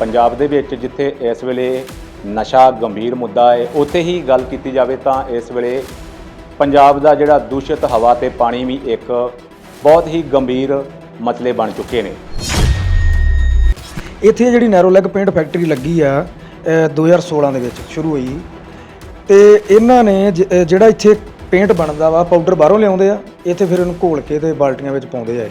ਪੰਜਾਬ ਦੇ ਵਿੱਚ ਜਿੱਥੇ ਇਸ ਵੇਲੇ ਨਸ਼ਾ ਗੰਭੀਰ ਮੁੱਦਾ ਹੈ ਉੱਥੇ ਹੀ ਗੱਲ ਕੀਤੀ ਜਾਵੇ ਤਾਂ ਇਸ ਵੇਲੇ ਪੰਜਾਬ ਦਾ ਜਿਹੜਾ ਦੂਸ਼ਿਤ ਹਵਾ ਤੇ ਪਾਣੀ ਵੀ ਇੱਕ ਬਹੁਤ ਹੀ ਗੰਭੀਰ ਮਸਲੇ ਬਣ ਚੁੱਕੇ ਨੇ। ਇੱਥੇ ਜਿਹੜੀ ਨੈਰੋ ਪੇਂਟ ਫੈਕਟਰੀ ਲੱਗੀ ਆ ਅ, 2016 ਦੇ ਵਿੱਚ ਸ਼ੁਰੂ ਹੋਈ। ਤੇ ਇਹਨਾਂ ਨੇ ਜ- ਜਿਹੜਾ ਇੱਥੇ ਪੇਂਟ ਬਣਦਾ ਵਾ ਪਾਊਡਰ ਬਾਹਰੋਂ ਲਿਆਉਂਦੇ ਆ ਇੱਥੇ ਫਿਰ ਇਹਨੂੰ ਘੋਲ ਕੇ ਤੇ ਬਾਲਟੀਆਂ ਵਿੱਚ ਪਾਉਂਦੇ ਆ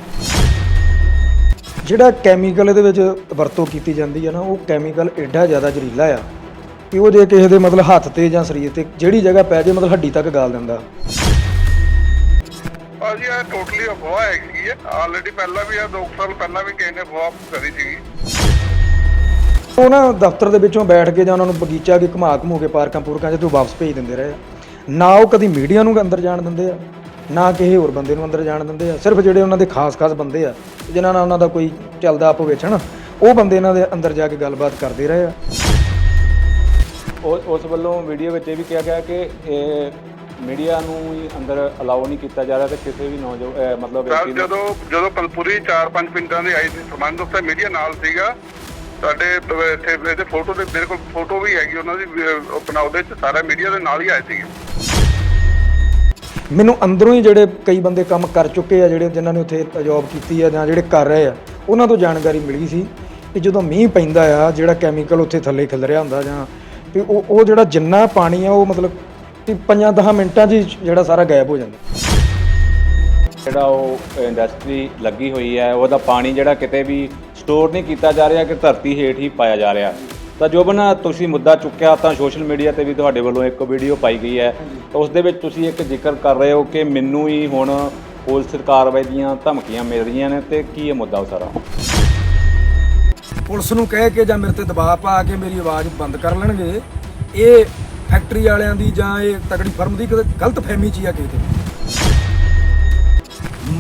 ਜਿਹੜਾ ਕੈਮੀਕਲ ਇਹਦੇ ਵਿੱਚ ਵਰਤੋਂ ਕੀਤੀ ਜਾਂਦੀ ਆ ਨਾ ਉਹ ਕੈਮੀਕਲ ਐਡਾ ਜ਼ਿਆਦਾ ਜ਼ਹਿਰੀਲਾ ਆ ਕਿ ਉਹ ਜੇ ਕਿਸੇ ਦੇ ਮਤਲਬ ਹੱਥ ਤੇ ਜਾਂ ਸਰੀਰ ਤੇ ਜਿਹੜੀ ਜਗ੍ਹਾ ਪੈ ਜੇ ਮਤਲਬ ਹੱਡੀ ਤੱਕ ਗਾਲ ਦਿੰਦਾ। ਭਾਜੀ ਇਹ ਟੋਟਲੀ ਅਫਵਾਹ ਹੈਗੀ ਹੈ ਆਲਰੇਡੀ ਪਹਿਲਾਂ ਵੀ ਆ 2 ਸਾਲ ਪਹਿਲਾਂ ਵੀ ਕਿਸੇ ਨੇ ਅਫਵਾਹ ਕਰੀ ਸੀਗੀ। ਉਹ ਨਾ ਦਫ਼ਤਰ ਦੇ ਵਿੱਚੋਂ ਬੈਠ ਕੇ ਜਾਂ ਉਹਨਾਂ ਨੂੰ ਬਗੀਚਾ ਕੇ ਘੁਮਾ ਘਮੂ ਕੇ ਪਾਰਕਾਂ ਪੂਰਕਾਂ 'ਚ ਤੋਂ ਵਾਪਸ ਭੇਜ ਦਿੰਦੇ ਰਹੇ। ਨਾ ਉਹ ਕਦੀ ਮੀਡੀਆ ਨੂੰ ਅੰਦਰ ਜਾਣ ਦਿੰਦੇ ਆ। ਨਾ ਕਿਸੇ ਹੋਰ ਬੰਦੇ ਨੂੰ ਅੰਦਰ ਜਾਣ ਦਿੰਦੇ ਆ। ਸਿਰਫ ਜਿਹੜੇ ਉਹਨਾਂ ਦੇ ਖਾਸ-ਖਾਸ ਬੰਦੇ ਆ ਜਿਨ੍ਹਾਂ ਨਾਲ ਉਹਨਾਂ ਦਾ ਕੋਈ ਚੱਲਦਾ ਆਪੋ ਵਿੱਚ ਹਨਾ ਉਹ ਬੰਦੇ ਇਹਨਾਂ ਦੇ ਅੰਦਰ ਜਾ ਕੇ ਗੱਲਬਾਤ ਕਰਦੇ ਰਹੇ ਆ। ਉਹ ਉਸ ਵੱਲੋਂ ਵੀਡੀਓ ਵਿੱਚ ਇਹ ਵੀ ਕਿਹਾ ਗਿਆ ਕਿ ਇਹ ਮੀਡੀਆ ਨੂੰ ਹੀ ਅੰਦਰ ਅਲਾਉ ਨਹੀਂ ਕੀਤਾ ਜਾ ਰਿਹਾ ਤੇ ਕਿਸੇ ਵੀ ਨੌਜਵਾਨ ਮਤਲਬ ਵਿਅਕਤੀ ਨੂੰ ਜਦੋਂ ਜਦੋਂ ਪਲਪੂਰੀ 4-5 ਪਿੰਡਾਂ ਦੀ ਆਈ ਸੀ ਸਮਾਨ ਉੱਤੇ ਮੀਡੀਆ ਨਾਲ ਸੀਗਾ। ਸਾਡੇ ਇੱਥੇ ਇਹਦੇ ਫੋਟੋ ਤੇ ਮੇਰੇ ਕੋਲ ਫੋਟੋ ਵੀ ਹੈਗੀ ਉਹਨਾਂ ਦੀ ਆਪਣਾ ਉਹਦੇ ਚ ਸਾਰਾ ਮੀਡੀਆ ਦੇ ਨਾਲ ਹੀ ਆਏ ਸੀਗੇ। ਮੈਨੂੰ ਅੰਦਰੋਂ ਹੀ ਜਿਹੜੇ ਕਈ ਬੰਦੇ ਕੰਮ ਕਰ ਚੁੱਕੇ ਆ, ਜਿਹੜੇ ਜਿਨ੍ਹਾਂ ਨੇ ਉੱਥੇ ਜੌਬ ਕੀਤੀ ਆ ਜਾਂ ਜਿਹੜੇ ਕਰ ਰਹੇ ਆ, ਉਹਨਾਂ ਤੋਂ ਜਾਣਕਾਰੀ ਮਿਲੀ ਸੀ ਕਿ ਜਦੋਂ ਮੀਂਹ ਪੈਂਦਾ ਆ, ਜਿਹੜਾ ਕੈਮੀਕਲ ਉੱਥੇ ਥੱਲੇ ਖਿਲ ਰਿਹਾ ਹੁੰਦਾ ਜਾਂ ਵੀ ਉਹ ਉਹ ਜਿਹੜਾ ਜਿੰਨਾ ਪਾਣੀ ਆ, ਉਹ ਮਤਲਬ ਕਿ 5-10 ਮਿੰਟਾਂ 'ਚ ਹੀ ਜਿਹੜਾ ਸਾਰਾ ਗਾਇਬ ਹੋ ਜਾਂਦਾ। ਜਿਹੜਾ ਉਹ ਇੰਡਸਟਰੀ ਲੱਗੀ ਹੋਈ ਹੈ ਉਹਦਾ ਪਾਣੀ ਜਿਹੜਾ ਕਿਤੇ ਵੀ ਸਟੋਰ ਨਹੀਂ ਕੀਤਾ ਜਾ ਰਿਹਾ, ਕਿ ਧਰਤੀ ਹੇਠ ਹੀ ਪਾਇਆ ਜਾ ਰਿਹਾ। ਤਾਂ ਜੋਬਨ ਤੁਸੀਂ ਮੁੱਦਾ ਚੁੱਕਿਆ ਤਾਂ ਸੋਸ਼ਲ ਮੀਡੀਆ ਤੇ ਵੀ ਤੁਹਾਡੇ ਵੱਲੋਂ ਇੱਕ ਵੀਡੀਓ ਪਾਈ ਗਈ ਹੈ। ਤਾਂ ਉਸ ਦੇ ਵਿੱਚ ਤੁਸੀਂ ਇੱਕ ਜ਼ਿਕਰ ਕਰ ਰਹੇ ਹੋ ਕਿ ਮੈਨੂੰ ਹੀ ਹੁਣ ਪੁਲਿਸ ਕਾਰਵਾਈ ਦੀਆਂ ਧਮਕੀਆਂ ਮਿਲ ਰਹੀਆਂ ਨੇ ਤੇ ਕੀ ਇਹ ਮੁੱਦਾ ਉਹ ਸਾਰਾ? ਪੁਲਿਸ ਨੂੰ ਕਹਿ ਕੇ ਜਾਂ ਮੇਰੇ ਤੇ ਦਬਾਅ ਪਾ ਕੇ ਮੇਰੀ ਆਵਾਜ਼ ਬੰਦ ਕਰ ਲੈਣਗੇ, ਇਹ ਫੈਕਟਰੀ ਵਾਲਿਆਂ ਦੀ ਜਾਂ ਇਹ ਤਕੜੀ ਫਰਮ ਦੀ ਕਿਤੇ ਗਲਤ ਫਹਿਮੀ ਚ ਹੀ ਆ ਕਿਤੇ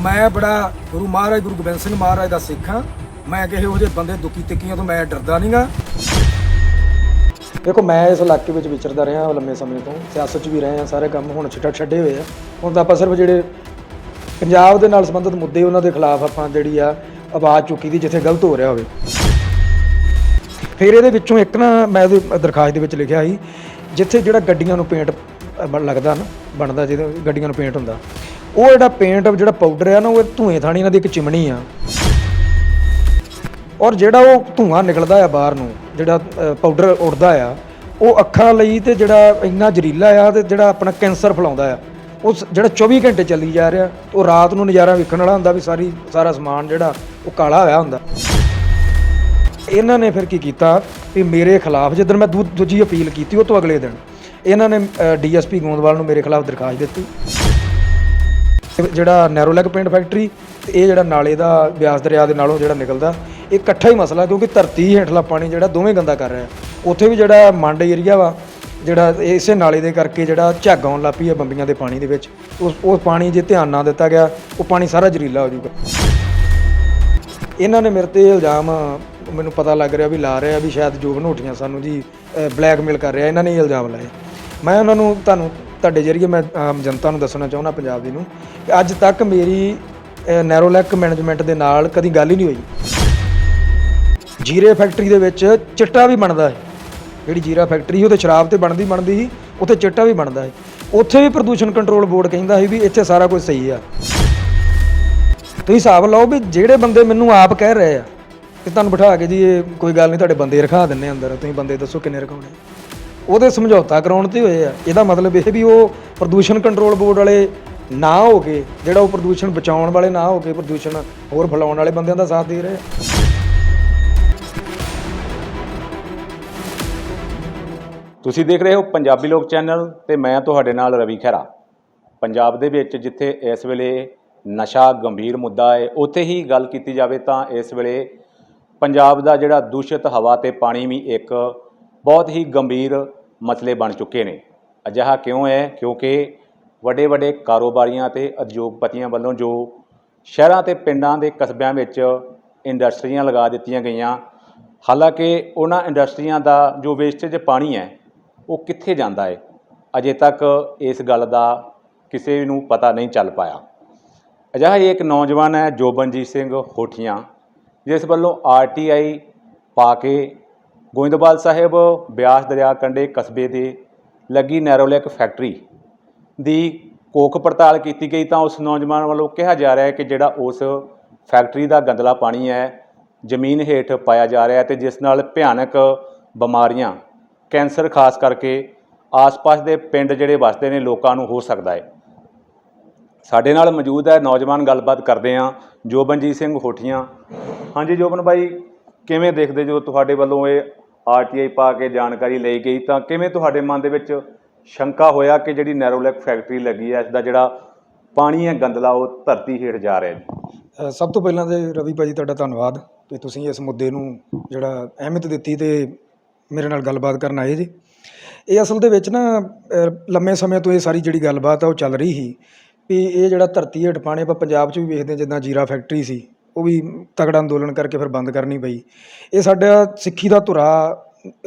ਮੈਂ ਬੜਾ ਗੁਰੂ ਮਹਾਰਾਜ, ਗੁਰੂ ਗੋਬਿੰਦ ਸਿੰਘ ਮਹਾਰਾਜ ਦਾ ਸਿੱਖ ਹਾਂ। ਮੈਂ ਕਿਸੇ ਉਹਦੇ ਬੰਦੇ ਦੁਖੀ ਤਿੱਕੀਆਂ ਤੋਂ ਮੈਂ ਡਰਦਾ ਨਹੀਂਗਾ ਦੇਖੋ, ਮੈਂ ਇਸ ਇਲਾਕੇ ਵਿੱਚ ਵਿਚਰਦਾ ਰਿਹਾ ਲੰਮੇ ਸਮੇਂ ਤੋਂ, ਸਿਆਸਤ 'ਚ ਵੀ ਰਹੇ ਹਾਂ, ਸਾਰੇ ਕੰਮ ਹੁਣ ਛੱਡ ਛੱਡੇ ਹੋਏ ਆ। ਹੁਣ ਤਾਂ ਆਪਾਂ ਸਿਰਫ ਜਿਹੜੇ ਪੰਜਾਬ ਦੇ ਨਾਲ ਸੰਬੰਧਿਤ ਮੁੱਦੇ ਉਹਨਾਂ ਦੇ ਖਿਲਾਫ ਆਪਾਂ ਜਿਹੜੀ ਆ ਆਵਾਜ਼ ਚੁੱਕੀ ਦੀ, ਜਿੱਥੇ ਗਲਤ ਹੋ ਰਿਹਾ ਹੋਵੇ। ਫਿਰ ਇਹਦੇ ਵਿੱਚੋਂ ਇੱਕ ਨਾ ਮੈਂ ਉਹਦੀ ਦਰਖਾਸਤ ਦੇ ਵਿੱਚ ਲਿਖਿਆ ਸੀ, ਜਿੱਥੇ ਜਿਹੜਾ ਗੱਡੀਆਂ ਨੂੰ ਪੇਂਟ ਬਣ- ਲੱਗਦਾ ਨਾ, ਬਣਦਾ ਜਿਹਦੇ ਗੱਡੀਆਂ ਨੂੰ ਪੇਂਟ ਹੁੰਦਾ, ਉਹ ਜਿਹੜਾ ਪੇਂਟ ਜਿਹੜਾ ਪਾਊਡਰ ਆ ਨਾ, ਉਹ ਧੂਏ ਥਾਣੀ ਇਹਨਾਂ ਦੀ ਇੱਕ ਚਿਮਣੀ ਆ। ਔਰ ਜਿਹੜਾ ਉਹ ਧੂਆਂ ਨਿਕਲਦਾ ਆ ਬਾਹਰ ਨੂੰ ਜਿਹੜਾ ਪਾਊਡਰ ਉੱਡਦਾ ਆ, ਉਹ ਅੱਖਾਂ ਲਈ ਤੇ ਜਿਹੜਾ ਇੰਨਾ ਜ਼ਹਿਰੀਲਾ ਆ ਤੇ ਜਿਹੜਾ ਆਪਣਾ ਕੈਂਸਰ ਫੈਲਾਉਂਦਾ ਆ, ਉਹ ਸ- ਜਿਹੜਾ 24 ਘੰਟੇ ਚੱਲੀ ਜਾ ਰਿਹਾ, ਉਹ ਰਾਤ ਨੂੰ ਨਜ਼ਾਰਾ ਵੇਖਣ ਵਾਲਾ ਹੁੰਦਾ ਵੀ ਸਾਰੀ, ਸਾਰਾ ਸਮਾਨ ਜਿਹੜਾ, ਉਹ ਕਾਲਾ ਹੋਇਆ ਹੁੰਦਾ। ਇਹਨਾਂ ਨੇ ਫਿਰ ਕੀ ਕੀਤਾ ਵੀ ਮੇਰੇ ਖਿਲਾਫ ਜਦੋਂ ਮੈਂ ਦੂ- ਦੂਜੀ ਅਪੀਲ ਕੀਤੀ, ਉਹ ਤੋਂ ਅਗਲੇ ਦਿਨ ਇਹਨਾਂ ਨੇ ਡੀਐਸਪੀ ਗੋਂਦਵਾਲ ਨੂੰ ਮੇਰੇ ਖਿਲਾਫ ਦਰਖਾਸਤ ਦਿੱਤੀ। ਇਹ ਜਿਹੜਾ ਨੈਰੋਲੈਗ ਪੇਂਟ ਫੈਕਟਰੀ, ਤੇ ਇਹ ਜਿਹੜਾ ਨਾਲੇ ਦਾ ਬਿਆਸ ਦਰਿਆ ਦੇ ਨਾਲੋਂ ਜਿਹੜਾ ਨਿਕਲਦਾ ਇਹ ਇਕੱਠਾ ਹੀ ਮਸਲਾ ਕਿਉਂਕਿ ਧਰਤੀ ਹੇਠਲਾ ਪਾਣੀ ਜਿਹੜਾ ਦੋਵੇਂ ਗੰਦਾ ਕਰ ਰਿਹਾ ਉੱਥੇ ਵੀ ਜਿਹੜਾ ਮੰਡ ਏਰੀਆ ਵਾ, ਜਿਹੜਾ ਇਸੇ ਨਾਲੇ ਦੇ ਕਰਕੇ ਜਿਹੜਾ ਝੱਗ ਆਉਣ ਲੱਗ ਪਈ ਹੈ ਬੰਬੀਆਂ ਦੇ ਪਾਣੀ ਦੇ ਵਿੱਚ, ਉਸ, ਉਹ ਪਾਣੀ ਜੇ ਧਿਆਨ ਨਾ ਦਿੱਤਾ ਗਿਆ, ਉਹ ਪਾਣੀ ਸਾਰਾ ਜ਼ਹਿਰੀਲਾ ਹੋ ਜਾਊਗਾ। ਇਹਨਾਂ ਨੇ ਮੇਰੇ ਤੇ ਇਲਜ਼ਾਮ, ਮੈਨੂੰ ਪਤਾ ਲੱਗ ਰਿਹਾ ਵੀ ਲਾ ਰਿਹਾ ਵੀ ਸ਼ਾਇਦ ਜੋ ਨੋਟੀਆਂ ਸਾਨੂੰ ਜੀ ਬਲੈਕਮੇਲ ਕਰ ਰਿਹਾ, ਇਹਨਾਂ ਨੇ ਇਹ ਇਲਜ਼ਾਮ ਲਾਏ। ਮੈਂ ਉਹਨਾਂ ਨੂੰ ਤੁਹਾਨੂੰ, ਤੁਹਾਡੇ ਜਰੀਏ ਮੈਂ, ਆਮ ਜਨਤਾ ਨੂੰ ਦੱਸਣਾ ਚਾਹੁੰਦਾ ਪੰਜਾਬ ਦੀ ਨੂੰ, ਕਿ ਅੱਜ ਤੱਕ ਮੇਰੀ ਨੈਰੋਲੈਕ ਮੈਨੇਜਮੈਂਟ ਦੇ ਨਾਲ ਕਦੀ ਗੱਲ ਹੀ ਨਹੀਂ ਹੋਈ। ਜੀਰੇ ਫੈਕਟਰੀ ਦੇ ਵਿੱਚ ਚਿੱਟਾ ਵੀ ਬਣਦਾ ਹੈ। ਜਿਹੜੀ ਜੀਰਾ ਫੈਕਟਰੀ ਉਹਦੇ ਸ਼ਰਾਬ ਤੇ ਬਣਦੀ ਬਣਦੀ ਸੀ, ਉੱਥੇ ਚਿੱਟਾ ਵੀ ਬਣਦਾ ਹੈ। ਉੱਥੇ ਵੀ ਪ੍ਰਦੂਸ਼ਣ ਕੰਟਰੋਲ ਬੋਰਡ ਕਹਿੰਦਾ ਸੀ ਵੀ ਇੱਥੇ ਸਾਰਾ ਕੁਝ ਸਹੀ ਆ। ਤੁਸੀਂ ਹਿਸਾਬ ਲਾਓ ਵੀ ਜਿਹੜੇ ਬੰਦੇ ਮੈਨੂੰ ਆਪ ਕਹਿ ਰਹੇ ਆ ਕਿ ਤੁਹਾਨੂੰ ਬਿਠਾ ਕੇ ਜੀ, ਇਹ ਕੋਈ ਗੱਲ ਨਹੀਂ, ਤੁਹਾਡੇ ਬੰਦੇ ਰਖਾ ਦਿੰਨੇ ਅੰਦਰ। ਤੁਸੀਂ ਬੰਦੇ ਦੱਸੋ ਕਿੰਨੇ ਰਖਾਉਣੇ ਉਹਦੇ ਸਮਝੌਤਾ ਕਰਾਉਣ ਤੇ ਹੋਏ ਆ। ਇਹਦਾ ਮਤਲਬ ਇਹ ਵੀ ਉਹ ਪ੍ਰਦੂਸ਼ਣ ਕੰਟਰੋਲ ਬੋਰਡ ਵਾਲੇ ਨਾ ਹੋ ਕੇ, ਜਿਹੜਾ ਉਹ ਪ੍ਰਦੂਸ਼ਣ ਬਚਾਉਣ ਵਾਲੇ ਨਾ ਹੋ ਕੇ ਪ੍ਰਦੂਸ਼ਣ ਹੋਰ ਫੈਲਾਉਣ ਵਾਲੇ ਬੰਦਿਆਂ ਦਾ ਸਾਥ ਦੇ ਰਹੇ ਆ। ਤੁਸੀਂ ਦੇਖ ਰਹੇ ਹੋ ਪੰਜਾਬੀ ਲੋਕ ਚੈਨਲ ਤੇ ਮੈਂ ਤੁਹਾਡੇ ਨਾਲ ਰਵੀ ਖਹਿਰਾ। ਪੰਜਾਬ ਦੇ ਵਿੱਚ ਜਿੱਥੇ ਇਸ ਵੇਲੇ ਨਸ਼ਾ ਗੰਭੀਰ ਮੁੱਦਾ ਹੈ, ਉੱਥੇ ਹੀ ਗੱਲ ਕੀਤੀ ਜਾਵੇ ਤਾਂ ਇਸ ਵੇਲੇ ਪੰਜਾਬ ਦਾ ਜਿਹੜਾ ਦੂਸ਼ਿਤ ਹਵਾ ਤੇ ਪਾਣੀ ਵੀ ਇੱਕ ਬਹੁਤ ਹੀ ਗੰਭੀਰ ਮਸਲੇ ਬਣ ਚੁੱਕੇ ਨੇ। ਅਜਿਹਾ ਕਿਉਂ ਹੈ? ਕਿਉਂਕਿ ਵੱਡੇ ਵੱਡੇ ਕਾਰੋਬਾਰੀਆਂ ਤੇ ਉਦਯੋਗਪਤੀਆਂ ਵੱਲੋਂ ਜੋ ਸ਼ਹਿਰਾਂ ਤੇ ਪਿੰਡਾਂ ਦੇ ਕਸਬਿਆਂ ਵਿੱਚ ਇੰਡਸਟਰੀਆਂ ਲਗਾ ਦਿੱਤੀਆਂ ਗਈਆਂ, ਹਾਲਾਂਕਿ ਉਹਨਾਂ ਇੰਡਸਟਰੀਆਂ ਦਾ ਜੋ ਵੇਸਟੇਜ ਪਾਣੀ ਹੈ ਉਹ ਕਿੱਥੇ ਜਾਂਦਾ ਹੈ ਅਜੇ ਤੱਕ ਇਸ ਗੱਲ ਦਾ ਕਿਸੇ ਨੂੰ ਪਤਾ ਨਹੀਂ ਚੱਲ ਪਾਇਆ। ਅਜਿਹਾ ਇੱਕ ਨੌਜਵਾਨ ਹੈ ਜੋਬਨਜੀਤ ਸਿੰਘ ਹੋਠੀਆਂ, ਜਿਸ ਵੱਲੋਂ ਆਰਟੀਆਈ ਪਾ ਕੇ ਗੋਇੰਦਵਾਲ ਸਾਹਿਬ, ਬਿਆਸ ਦਰਿਆ ਕੰਢੇ ਕਸਬੇ ਦੇ ਲੱਗੀ ਨੈਰੋਲੈਕ ਫੈਕਟਰੀ ਦੀ ਕੋਖ ਪੜਤਾਲ ਕੀਤੀ ਗਈ ਤਾਂ ਉਸ ਨੌਜਵਾਨ ਵੱਲੋਂ ਕਿਹਾ ਜਾ ਰਿਹਾ ਹੈ ਕਿ ਜਿਹੜਾ ਉਸ ਫੈਕਟਰੀ ਦਾ ਗੰਦਲਾ ਪਾਣੀ ਹੈ, ਜ਼ਮੀਨ ਹੇਠ ਪਾਇਆ ਜਾ ਰਿਹਾ ਹੈ ਤੇ ਜਿਸ ਨਾਲ ਭਿਆਨਕ ਬਿਮਾਰੀਆਂ ਕੈਂਸਰ ਖਾਸ ਕਰਕੇ ਆਸ-ਪਾਸ ਦੇ ਪਿੰਡ ਜਿਹੜੇ ਵਸਦੇ ਨੇ ਲੋਕਾਂ ਨੂੰ ਹੋ ਸਕਦਾ ਹੈ। ਸਾਡੇ ਨਾਲ ਮੌਜੂਦ ਹੈ ਨੌਜਵਾਨ ਗੱਲਬਾਤ ਕਰਦੇ ਹਾਂ ਜੋਬਨਜੀਤ ਸਿੰਘ ਹੋਠੀਆਂ। ਹਾਂਜੀ ਜੋਬਨ ਬਾਈ ਕਿਵੇਂ ਦੇਖਦੇ ਜੋ ਤੁਹਾਡੇ ਵੱਲੋਂ ਇਹ ਆਰਟੀਆਈ ਪਾ ਕੇ ਜਾਣਕਾਰੀ ਲਈ ਗਈ ਤਾਂ ਕਿਵੇਂ ਤੁਹਾਡੇ ਮਨ ਦੇ ਵਿੱਚ ਸ਼ੰਕਾ ਹੋਇਆ ਕਿ ਜਿਹੜੀ ਨੈਰੋਲੈਕ ਫੈਕਟਰੀ ਲੱਗੀ ਹੈ ਇਸ ਦਾ ਜਿਹੜਾ ਪਾਣੀ ਹੈ ਗੰਦਲਾ ਉਹ ਧਰਤੀ ਹੇਠ ਜਾ ਰਿਹਾ ਜੀ ਅ, ਸਭ ਤੋਂ ਪਹਿਲਾਂ ਤੇ ਰਵੀ ਭਾਜੀ ਤੁਹਾਡਾ ਧੰਨਵਾਦ ਕਿ ਤੁਸੀਂ ਇਸ ਮੁੱਦੇ ਨੂੰ ਜਿਹੜਾ ਅਹਿਮੀਅਤ ਦਿੱਤੀ ਤੇ ਮੇਰੇ ਨਾਲ ਗੱਲਬਾਤ ਕਰਨ ਆਏ ਜੀ ਇਹ ਅਸਲ ਦੇ ਵਿੱਚ ਨਾ ਲੰਮੇ ਸਮੇਂ ਤੋਂ ਇਹ ਸਾਰੀ ਜਿਹੜੀ ਗੱਲਬਾਤ ਆ ਉਹ ਚੱਲ ਰਹੀ ਸੀ ਵੀ ਇਹ ਜਿਹੜਾ ਧਰਤੀ ਹੇਠ ਪਾਣੀ ਆਪਾਂ ਪੰਜਾਬ 'ਚ ਵੀ ਵੇਖਦੇ ਹਾਂ ਜਿੱਦਾਂ ਜੀਰਾ ਫੈਕਟਰੀ ਸੀ ਉਹ ਵੀ ਤਗੜਾ ਅੰਦੋਲਨ ਕਰਕੇ ਫਿਰ ਬੰਦ ਕਰਨੀ ਪਈ। ਇਹ ਸਾਡਾ ਸਿੱਖੀ ਦਾ ਧੁਰਾ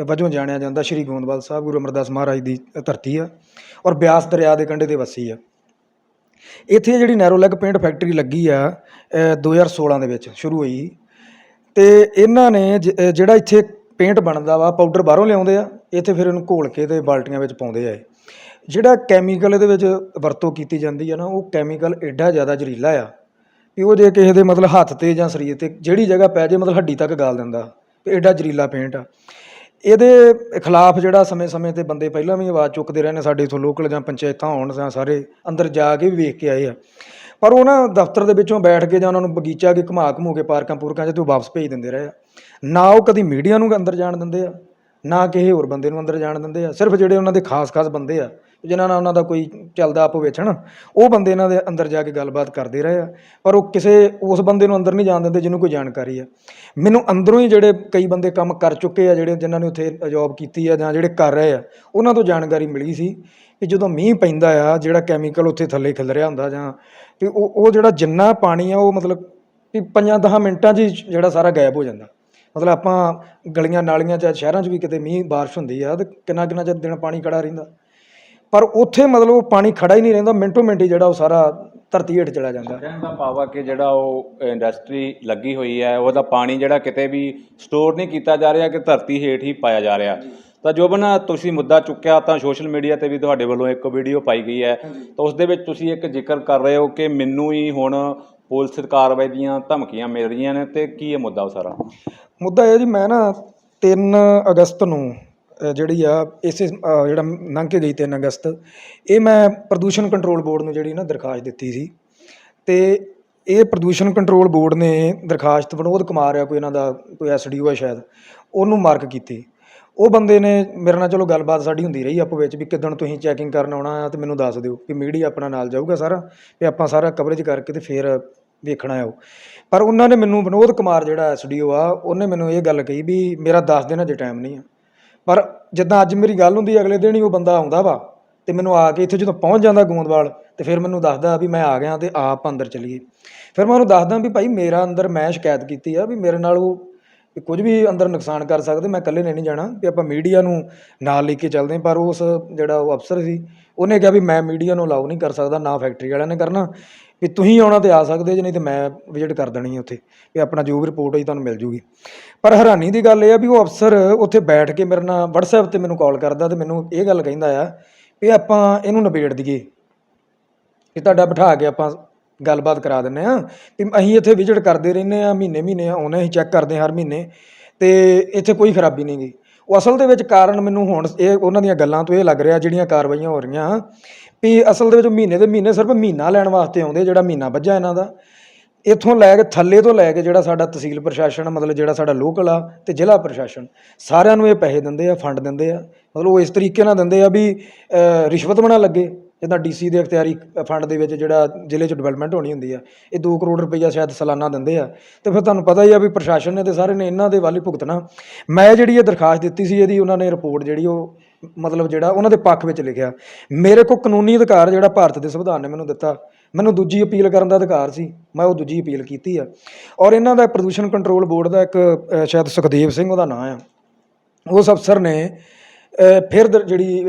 ਵਜੋਂ ਜਾਣਿਆ ਜਾਂਦਾ। ਸ਼੍ਰੀ ਗੋਂਦਵਾਲ ਸਾਹਿਬ ਗੁਰੂ ਅਮਰਦਾਸ ਮਹਾਰਾਜ ਦੀ ਧਰਤੀ ਆ ਔਰ ਬਿਆਸ ਦਰਿਆ ਦੇ ਕੰਢੇ ਤੇ ਵਸੀ ਆ। ਇੱਥੇ ਜਿਹੜੀ ਨੈਰੋਲੈਕ ਪੇਂਟ ਫੈਕਟਰੀ ਲੱਗੀ ਆ ਅ, 2016 ਦੇ ਵਿੱਚ ਸ਼ੁਰੂ ਹੋਈ। ਤੇ ਇਹਨਾਂ ਨੇ ਜਿਹੜਾ ਇੱਥੇ ਪੇਂਟ ਬਣਦਾ ਵਾ, ਪਾਊਡਰ ਬਾਹਰੋਂ ਲਿਆਉਂਦੇ ਆ, ਇੱਥੇ ਫਿਰ ਇਹਨੂੰ ਘੋਲ ਕੇ ਤੇ ਬਾਲਟੀਆਂ ਵਿੱਚ ਪਾਉਂਦੇ ਆ ਇਹ। ਜਿਹੜਾ ਕੈਮੀਕਲ ਇਹਦੇ ਵਿੱਚ ਵਰਤੋਂ ਕੀਤੀ ਜਾਂਦੀ ਆ ਨਾ, ਉਹ ਕੈਮੀਕਲ ਐਡਾ ਜ਼ਿਆਦਾ ਜ਼ਹਿਰੀਲਾ ਆ ਵੀ ਉਹ ਜੇ ਕਿਸੇ ਦੇ ਮਤਲਬ ਹੱਥ ਤੇ ਜਾਂ ਸਰੀਰ ਤੇ ਜਿਹੜੀ ਜਗ੍ਹਾ ਪੈ ਜੇ, ਮਤਲਬ ਹੱਡੀ ਤੱਕ ਗਾਲ ਦਿੰਦਾ ਵੀ ਐਡਾ ਜ਼ਹਿਰੀਲਾ ਪੇਂਟ ਆ। ਇਹਦੇ ਖਿਲਾਫ ਜਿਹੜਾ ਸਮੇਂ-ਸਮੇਂ ਤੇ ਬੰਦੇ ਪਹਿਲਾਂ ਵੀ ਆਵਾਜ਼ ਚੁੱਕਦੇ ਰਹੇ ਨੇ ਸਾਡੇ ਇਥੋਂ ਲੋਕਲ ਜਾਂ ਪੰਚਾਇਤਾਂ ਹੋਣ ਜਾਂ ਸਾਰੇ ਅੰਦਰ ਜਾ ਕੇ ਵੀ ਵੇਖ ਕੇ ਆਏ ਆ। ਪਰ ਉਹ ਨਾ ਦਫ਼ਤਰ ਦੇ ਵਿੱਚੋਂ ਬੈਠ ਕੇ ਜਾਂ ਉਹਨਾਂ ਨੂੰ ਬਗੀਚਾ ਕੇ ਘੁਮਾ ਘਮੂ ਕੇ ਪਾਰਕਾਂ ਪੂਰਕਾਂ 'ਚ ਤੇ ਉਹ ਵਾਪਸ ਭੇਜ ਦਿੰਦੇ ਰਹੇ ਆ। ਨਾ ਉਹ ਕਦੀ ਮੀਡੀਆ ਨੂੰ ਅੰਦਰ ਜਾਣ ਦਿੰਦੇ ਆ, ਨਾ ਕਿਸੇ ਹੋਰ ਬੰਦੇ ਨੂੰ ਅੰਦਰ ਜਾਣ ਦਿੰਦੇ ਆ, ਸਿਰਫ ਜਿਹੜੇ ਉਹਨਾਂ ਦੇ ਖਾਸ-ਖਾਸ ਬੰਦੇ ਆ, ਜਿਨ੍ਹਾਂ ਨਾਲ ਉਹਨਾਂ ਦਾ ਕੋਈ ਚੱਲਦਾ ਆਪੋ ਵੇਚਣ, ਉਹ ਬੰਦੇ ਇਹਨਾਂ ਦੇ ਅੰਦਰ ਜਾ ਕੇ ਗੱਲਬਾਤ ਕਰਦੇ ਰਹੇ ਆ, ਪਰ ਉਹ ਕਿਸੇ ਉਸ ਬੰਦੇ ਨੂੰ ਅੰਦਰ ਨਹੀਂ ਜਾਣ ਦਿੰਦੇ ਜਿਹਨੂੰ ਕੋਈ ਜਾਣਕਾਰੀ ਆ। ਮੈਨੂੰ ਅੰਦਰੋਂ ਹੀ ਜਿਹੜੇ ਕਈ ਬੰਦੇ ਕੰਮ ਕਰ ਚੁੱਕੇ ਆ, ਜਿਹੜੇ ਜਿਨ੍ਹਾਂ ਨੇ ਉੱਥੇ ਜੌਬ ਕੀਤੀ ਆ ਜਾਂ ਜਿਹੜੇ ਕਰ ਰਹੇ ਆ, ਉਹਨਾਂ ਤੋਂ ਜਾਣਕਾਰੀ ਮਿਲੀ ਸੀ ਕਿ ਜਦੋਂ ਮੀਂਹ ਪੈਂਦਾ ਆ, ਜਿਹੜਾ ਕੈਮੀਕਲ ਉੱਥੇ ਥੱਲੇ ਖਿਲ ਰਿਹਾ ਹੁੰਦਾ ਜਾਂ ਵੀ ਉਹ ਉਹ ਜਿਹੜਾ ਜਿੰਨਾ ਪਾਣੀ ਆ, ਉਹ ਮਤਲਬ ਵੀ 5-10 ਮਿੰਟਾਂ 'ਚ ਹੀ ਜਿਹੜਾ ਸਾਰਾ ਗਾਇਬ ਹੋ ਜਾਂਦਾ। ਮਤਲਬ ਆਪਾਂ ਗਲੀਆਂ ਨਾਲੀਆਂ 'ਚ ਸ਼ਹਿਰਾਂ 'ਚ ਵੀ ਕਿਤੇ ਮੀਂਹ ਬਾਰਿਸ਼ ਹੁੰਦੀ ਆ ਤੇ ਕਿੰਨਾ ਕਿੰਨਾ ਚਿਰ ਦਿਨ ਪਾਣੀ ਖੜਾ ਰਹਿੰਦਾ। ਪਰ ਉੱਥੇ ਮਤਲਬ ਉਹ ਪਾਣੀ ਖੜਾ ਹੀ ਨਹੀਂ ਰਹਿੰਦਾ ਮਿੰਟੋ ਮਿੰਟ ਹੀ ਜਿਹੜਾ ਉਹ ਸਾਰਾ ਧਰਤੀ ਹੇਠ ਚਲਾ ਜਾਂਦਾ। ਕਹਿਣ ਦਾ ਭਾਵ ਆ ਕਿ ਜਿਹੜਾ ਉਹ ਇੰਡਸਟਰੀ ਲੱਗੀ ਹੋਈ ਹੈ ਉਹਦਾ ਪਾਣੀ ਜਿਹੜਾ ਕਿਤੇ ਵੀ ਸਟੋਰ ਨਹੀਂ ਕੀਤਾ ਜਾ ਰਿਹਾ ਕਿ ਧਰਤੀ ਹੇਠ ਹੀ ਪਾਇਆ ਜਾ ਰਿਹਾ। ਤਾਂ ਜੋਬਨ ਤੁਸੀਂ ਮੁੱਦਾ ਚੁੱਕਿਆ ਤਾਂ ਸੋਸ਼ਲ ਮੀਡੀਆ ਤੇ ਵੀ ਤੁਹਾਡੇ ਵੱਲੋਂ ਇੱਕ ਵੀਡੀਓ ਪਾਈ ਗਈ ਹੈ। ਤਾਂ ਉਸ ਦੇ ਵਿੱਚ ਤੁਸੀਂ ਇੱਕ ਜ਼ਿਕਰ ਕਰ ਰਹੇ ਹੋ ਕਿ ਮੈਨੂੰ ਹੀ ਹੁਣ ਪੁਲਿਸ ਕਾਰਵਾਈ ਦੀਆਂ ਧਮਕੀਆਂ ਮਿਲ ਰਹੀਆਂ ਨੇ ਤੇ ਕੀ ਇਹ ਮੁੱਦਾ ਉਹ ਸਾਰਾ? ਮੁੱਦਾ ਇਹ ਜੀ, ਮੈਂ ਨਾ 3 ਅਗਸਤ ਨੂੰ ਜਿਹੜੀ ਆ, ਇਸੇ ਜਿਹੜਾ ਲੰਘ ਕੇ ਗਈ 3 ਅਗਸਤ, ਇਹ ਮੈਂ ਪ੍ਰਦੂਸ਼ਣ ਕੰਟਰੋਲ ਬੋਰਡ ਨੂੰ ਜਿਹੜੀ ਨਾ ਦਰਖਾਸਤ ਦਿੱਤੀ ਸੀ। ਤੇ ਇਹ ਪ੍ਰਦੂਸ਼ਣ ਕੰਟਰੋਲ ਬੋਰਡ ਨੇ ਦਰਖਾਸਤ ਵਿਨੋਦ ਕੁਮਾਰ ਆ, ਕੋਈ ਇਹਨਾਂ ਦਾ, ਕੋਈ ਐਸਡੀਓ ਆ ਸ਼ਾਇਦ, ਉਹਨੂੰ ਮਾਰਕ ਕੀਤੀ। ਉਹ ਬੰਦੇ ਨੇ ਮੇਰੇ ਨਾਲ ਚਲੋ ਗੱਲਬਾਤ ਸਾਡੀ ਹੁੰਦੀ ਰਹੀ ਆਪੋ ਵਿੱਚ ਵੀ ਕਿਦਣ ਤੁਸੀਂ ਚੈਕਿੰਗ ਕਰਨ ਆਉਣਾ ਆ ਤੇ ਮੈਨੂੰ ਦੱਸ ਦਿਓ ਕਿ ਮੀਡੀਆ ਆਪਣਾ ਨਾਲ ਜਾਊਗਾ ਸਾਰਾ, ਤੇ ਆਪਾਂ ਸਾਰਾ ਕਵਰੇਜ ਕਰਕੇ ਤੇ ਫਿਰ ਵੇਖਣਾ ਆ ਉਹ। ਪਰ ਉਹਨਾਂ ਨੇ ਮੈਨੂੰ ਵਿਨੋਦ ਕੁਮਾਰ ਜਿਹੜਾ ਐਸਡੀਓ ਆ, ਉਹਨੇ ਮੈਨੂੰ ਇਹ ਗੱਲ ਕਹੀ ਵੀ ਮੇਰਾ 10 ਦਿਨ ਅਜੇ ਟਾਈਮ ਨਹੀਂ ਆ। ਪਰ ਜਿੱਦਾਂ ਅੱਜ ਮੇਰੀ ਗੱਲ ਹੁੰਦੀ, ਅਗਲੇ ਦਿਨ ਹੀ ਉਹ ਬੰਦਾ ਆਉਂਦਾ ਵਾ, ਤੇ ਮੈਨੂੰ ਆ ਕੇ ਇੱਥੇ ਜਦੋਂ ਪਹੁੰਚ ਜਾਂਦਾ ਗੋਂਦਵਾਲ, ਤੇ ਫਿਰ ਮੈਨੂੰ ਦੱਸਦਾ ਵੀ ਮੈਂ ਆ ਗਿਆ ਤੇ ਆਪ ਅੰਦਰ ਚਲੀਏ। ਫਿਰ ਮੈਂ ਉਹਨੂੰ ਦੱਸਦਾ ਵੀ ਭਾਈ ਮੇਰਾ ਅੰਦਰ ਮੈਂ ਸ਼ਿਕਾਇਤ ਕੀਤੀ ਆ ਵੀ ਮੇਰੇ ਨਾਲ ਉਹ ਵੀ ਕੁਝ ਵੀ ਅੰਦਰ ਨੁਕਸਾਨ ਕਰ ਸਕਦੇ, ਮੈਂ ਇਕੱਲੇ ਨੇ ਨਹੀਂ ਜਾਣਾ, ਵੀ ਆਪਾਂ ਮੀਡੀਆ ਨੂੰ ਨਾਲ ਲੈ ਕੇ ਚੱਲਦੇ ਪਰ ਉਸ ਜਿਹੜਾ ਉਹ ਅਫਸਰ ਸੀ, ਉਹਨੇ ਕਿਹਾ ਵੀ ਮੈਂ ਮੀਡੀਆ ਨੂੰ ਅਲਾਉ ਨਹੀਂ ਕਰ ਸਕਦਾ, ਨਾ ਫੈਕਟਰੀ ਵਾਲਿਆਂ ਨੇ ਕਰਨਾ। ਵੀ ਤੁਸੀਂ ਆਉਣਾ ਤੇ ਆ ਸਕਦੇ ਜੇ ਨਹੀਂ ਤੇ ਮੈਂ ਵਿਜ਼ਿਟ ਕਰ ਦੇਣੀ ਹੈ ਉੱਥੇ। ਵੀ ਆਪਣਾ ਜੋ ਵੀ ਰਿਪੋਰਟ ਹੋਈ ਤੁਹਾਨੂੰ ਮਿਲ ਜੂਗੀ। ਪਰ ਹੈਰਾਨੀ ਦੀ ਗੱਲ ਇਹ ਆ ਵੀ ਉਹ ਅਫਸਰ ਉੱਥੇ ਬੈਠ ਕੇ ਮੇਰੇ ਨਾਲ WhatsApp ਤੇ ਮੈਨੂੰ ਕਾਲ ਕਰਦਾ ਤੇ ਮੈਨੂੰ ਇਹ ਗੱਲ ਕਹਿੰਦਾ ਆ ਵੀ ਆਪਾਂ ਇਹਨੂੰ ਨਿਬੇੜ ਦਈਏ। ਕਿ ਤੁਹਾਡਾ ਬਿਠਾ ਕੇ ਆਪਾਂ ਗੱਲਬਾਤ ਕਰਾ ਦਿੰਨੇ ਆ। ਵੀ ਅਸੀਂ ਇੱਥੇ ਵਿਜ਼ਿਟ ਕਰਦੇ ਰਹਿੰਦੇ ਆ, ਮਹੀਨੇ ਮਹੀਨੇ ਆਉਂਦੇ ਅਸੀਂ ਚੈੱਕ ਕਰਦੇ ਹਾਂ ਹਰ ਮਹੀਨੇ। ਤੇ ਇੱਥੇ ਕੋਈ ਖਰਾਬੀ ਨਹੀਂ ਗਈ ਉਹ ਅਸਲ ਦੇ ਵਿੱਚ ਕਾਰਨ ਮੈਨੂੰ ਹੁਣ ਇਹ ਉਹਨਾਂ ਦੀਆਂ ਗੱਲਾਂ ਤੋਂ ਇਹ ਲੱਗ ਰਿਹਾ, ਜਿਹੜੀਆਂ ਕਾਰਵਾਈਆਂ ਹੋ ਰਹੀਆਂ ਵੀ ਅਸਲ ਦੇ ਵਿੱਚ ਮਹੀਨੇ ਦੇ ਮਹੀਨੇ ਸਿਰਫ ਮਹੀਨਾ ਲੈਣ ਵਾਸਤੇ ਆਉਂਦੇ ਜਿਹੜਾ ਮਹੀਨਾ ਵੱਜਾ ਇਹਨਾਂ ਦਾ। ਇੱਥੋਂ ਲੈ ਕੇ, ਥੱਲੇ ਤੋਂ ਲੈ ਕੇ ਜਿਹੜਾ ਸਾਡਾ ਤਹਿਸੀਲ ਪ੍ਰਸ਼ਾਸਨ, ਮਤਲਬ ਜਿਹੜਾ ਸਾਡਾ ਲੋਕਲ ਆ ਤੇ ਜ਼ਿਲ੍ਹਾ ਪ੍ਰਸ਼ਾਸਨ, ਸਾਰਿਆਂ ਨੂੰ ਇਹ ਪੈਸੇ ਦਿੰਦੇ ਆ, ਫੰਡ ਦਿੰਦੇ ਆ। ਮਤਲਬ ਉਹ ਇਸ ਤਰੀਕੇ ਨਾਲ ਦਿੰਦੇ ਆ ਵੀ ਰਿਸ਼ਵਤ ਬਣਾ ਲੱਗੇ। ਜਿੱਦਾਂ ਡੀਸੀ ਦੇ ਅਖਤਿਆਰੀ ਫੰਡ ਦੇ ਵਿੱਚ ਜਿਹੜਾ ਜ਼ਿਲ੍ਹੇ 'ਚ ਡਿਵੈਲਪਮੈਂਟ ਹੋਣੀ ਹੁੰਦੀ ਆ, ਇਹ 2 ਕਰੋੜ ਰੁਪਈਆ ਸ਼ਾਇਦ ਸਾਲਾਨਾ ਦਿੰਦੇ ਆ। ਤੇ ਫਿਰ ਤੁਹਾਨੂੰ ਪਤਾ ਹੀ ਆ ਵੀ ਪ੍ਰਸ਼ਾਸਨ ਨੇ ਤੇ ਸਾਰੇ ਨੇ ਇਹਨਾਂ ਦੇ ਵੱਲ ਹੀ ਭੁਗਤਣਾ। ਮੈਂ ਜਿਹੜੀ ਇਹ ਦਰਖਾਸਤ ਦਿੱਤੀ ਸੀ, ਇਹਦੀ ਉਹਨਾਂ ਨੇ ਰਿਪੋਰਟ ਜਿਹੜੀ ਉਹ ਮਤਲਬ ਜਿਹੜਾ ਉਹਨਾਂ ਦੇ ਪੱਖ ਵਿੱਚ ਲਿਖਿਆ। ਮੇਰੇ ਕੋਲ ਕਾਨੂੰਨੀ ਅਧਿਕਾਰ ਜਿਹੜਾ ਭਾਰਤ ਦੇ ਸੰਵਿਧਾਨ ਨੇ ਮੈਨੂੰ ਦਿੱਤਾ। ਮੈਨੂੰ ਦੂਜੀ ਅਪੀਲ ਕਰਨ ਦਾ ਅਧਿਕਾਰ ਸੀ। ਮੈਂ ਉਹ ਦੂਜੀ ਅਪੀਲ ਕੀਤੀ ਆ। ਔਰ ਇਹਨਾਂ ਦਾ ਪ੍ਰਦੂਸ਼ਣ ਕੰਟਰੋਲ ਬੋਰਡ ਦਾ ਇੱਕ ਸ਼ਾਇਦ ਸੁਖਦੇਵ ਸਿੰਘ ਉਹਦਾ ਨਾਂ ਆ। ਉਸ ਅਫਸਰ ਨੇ ਫਿਰ ਜਿਹੜੀ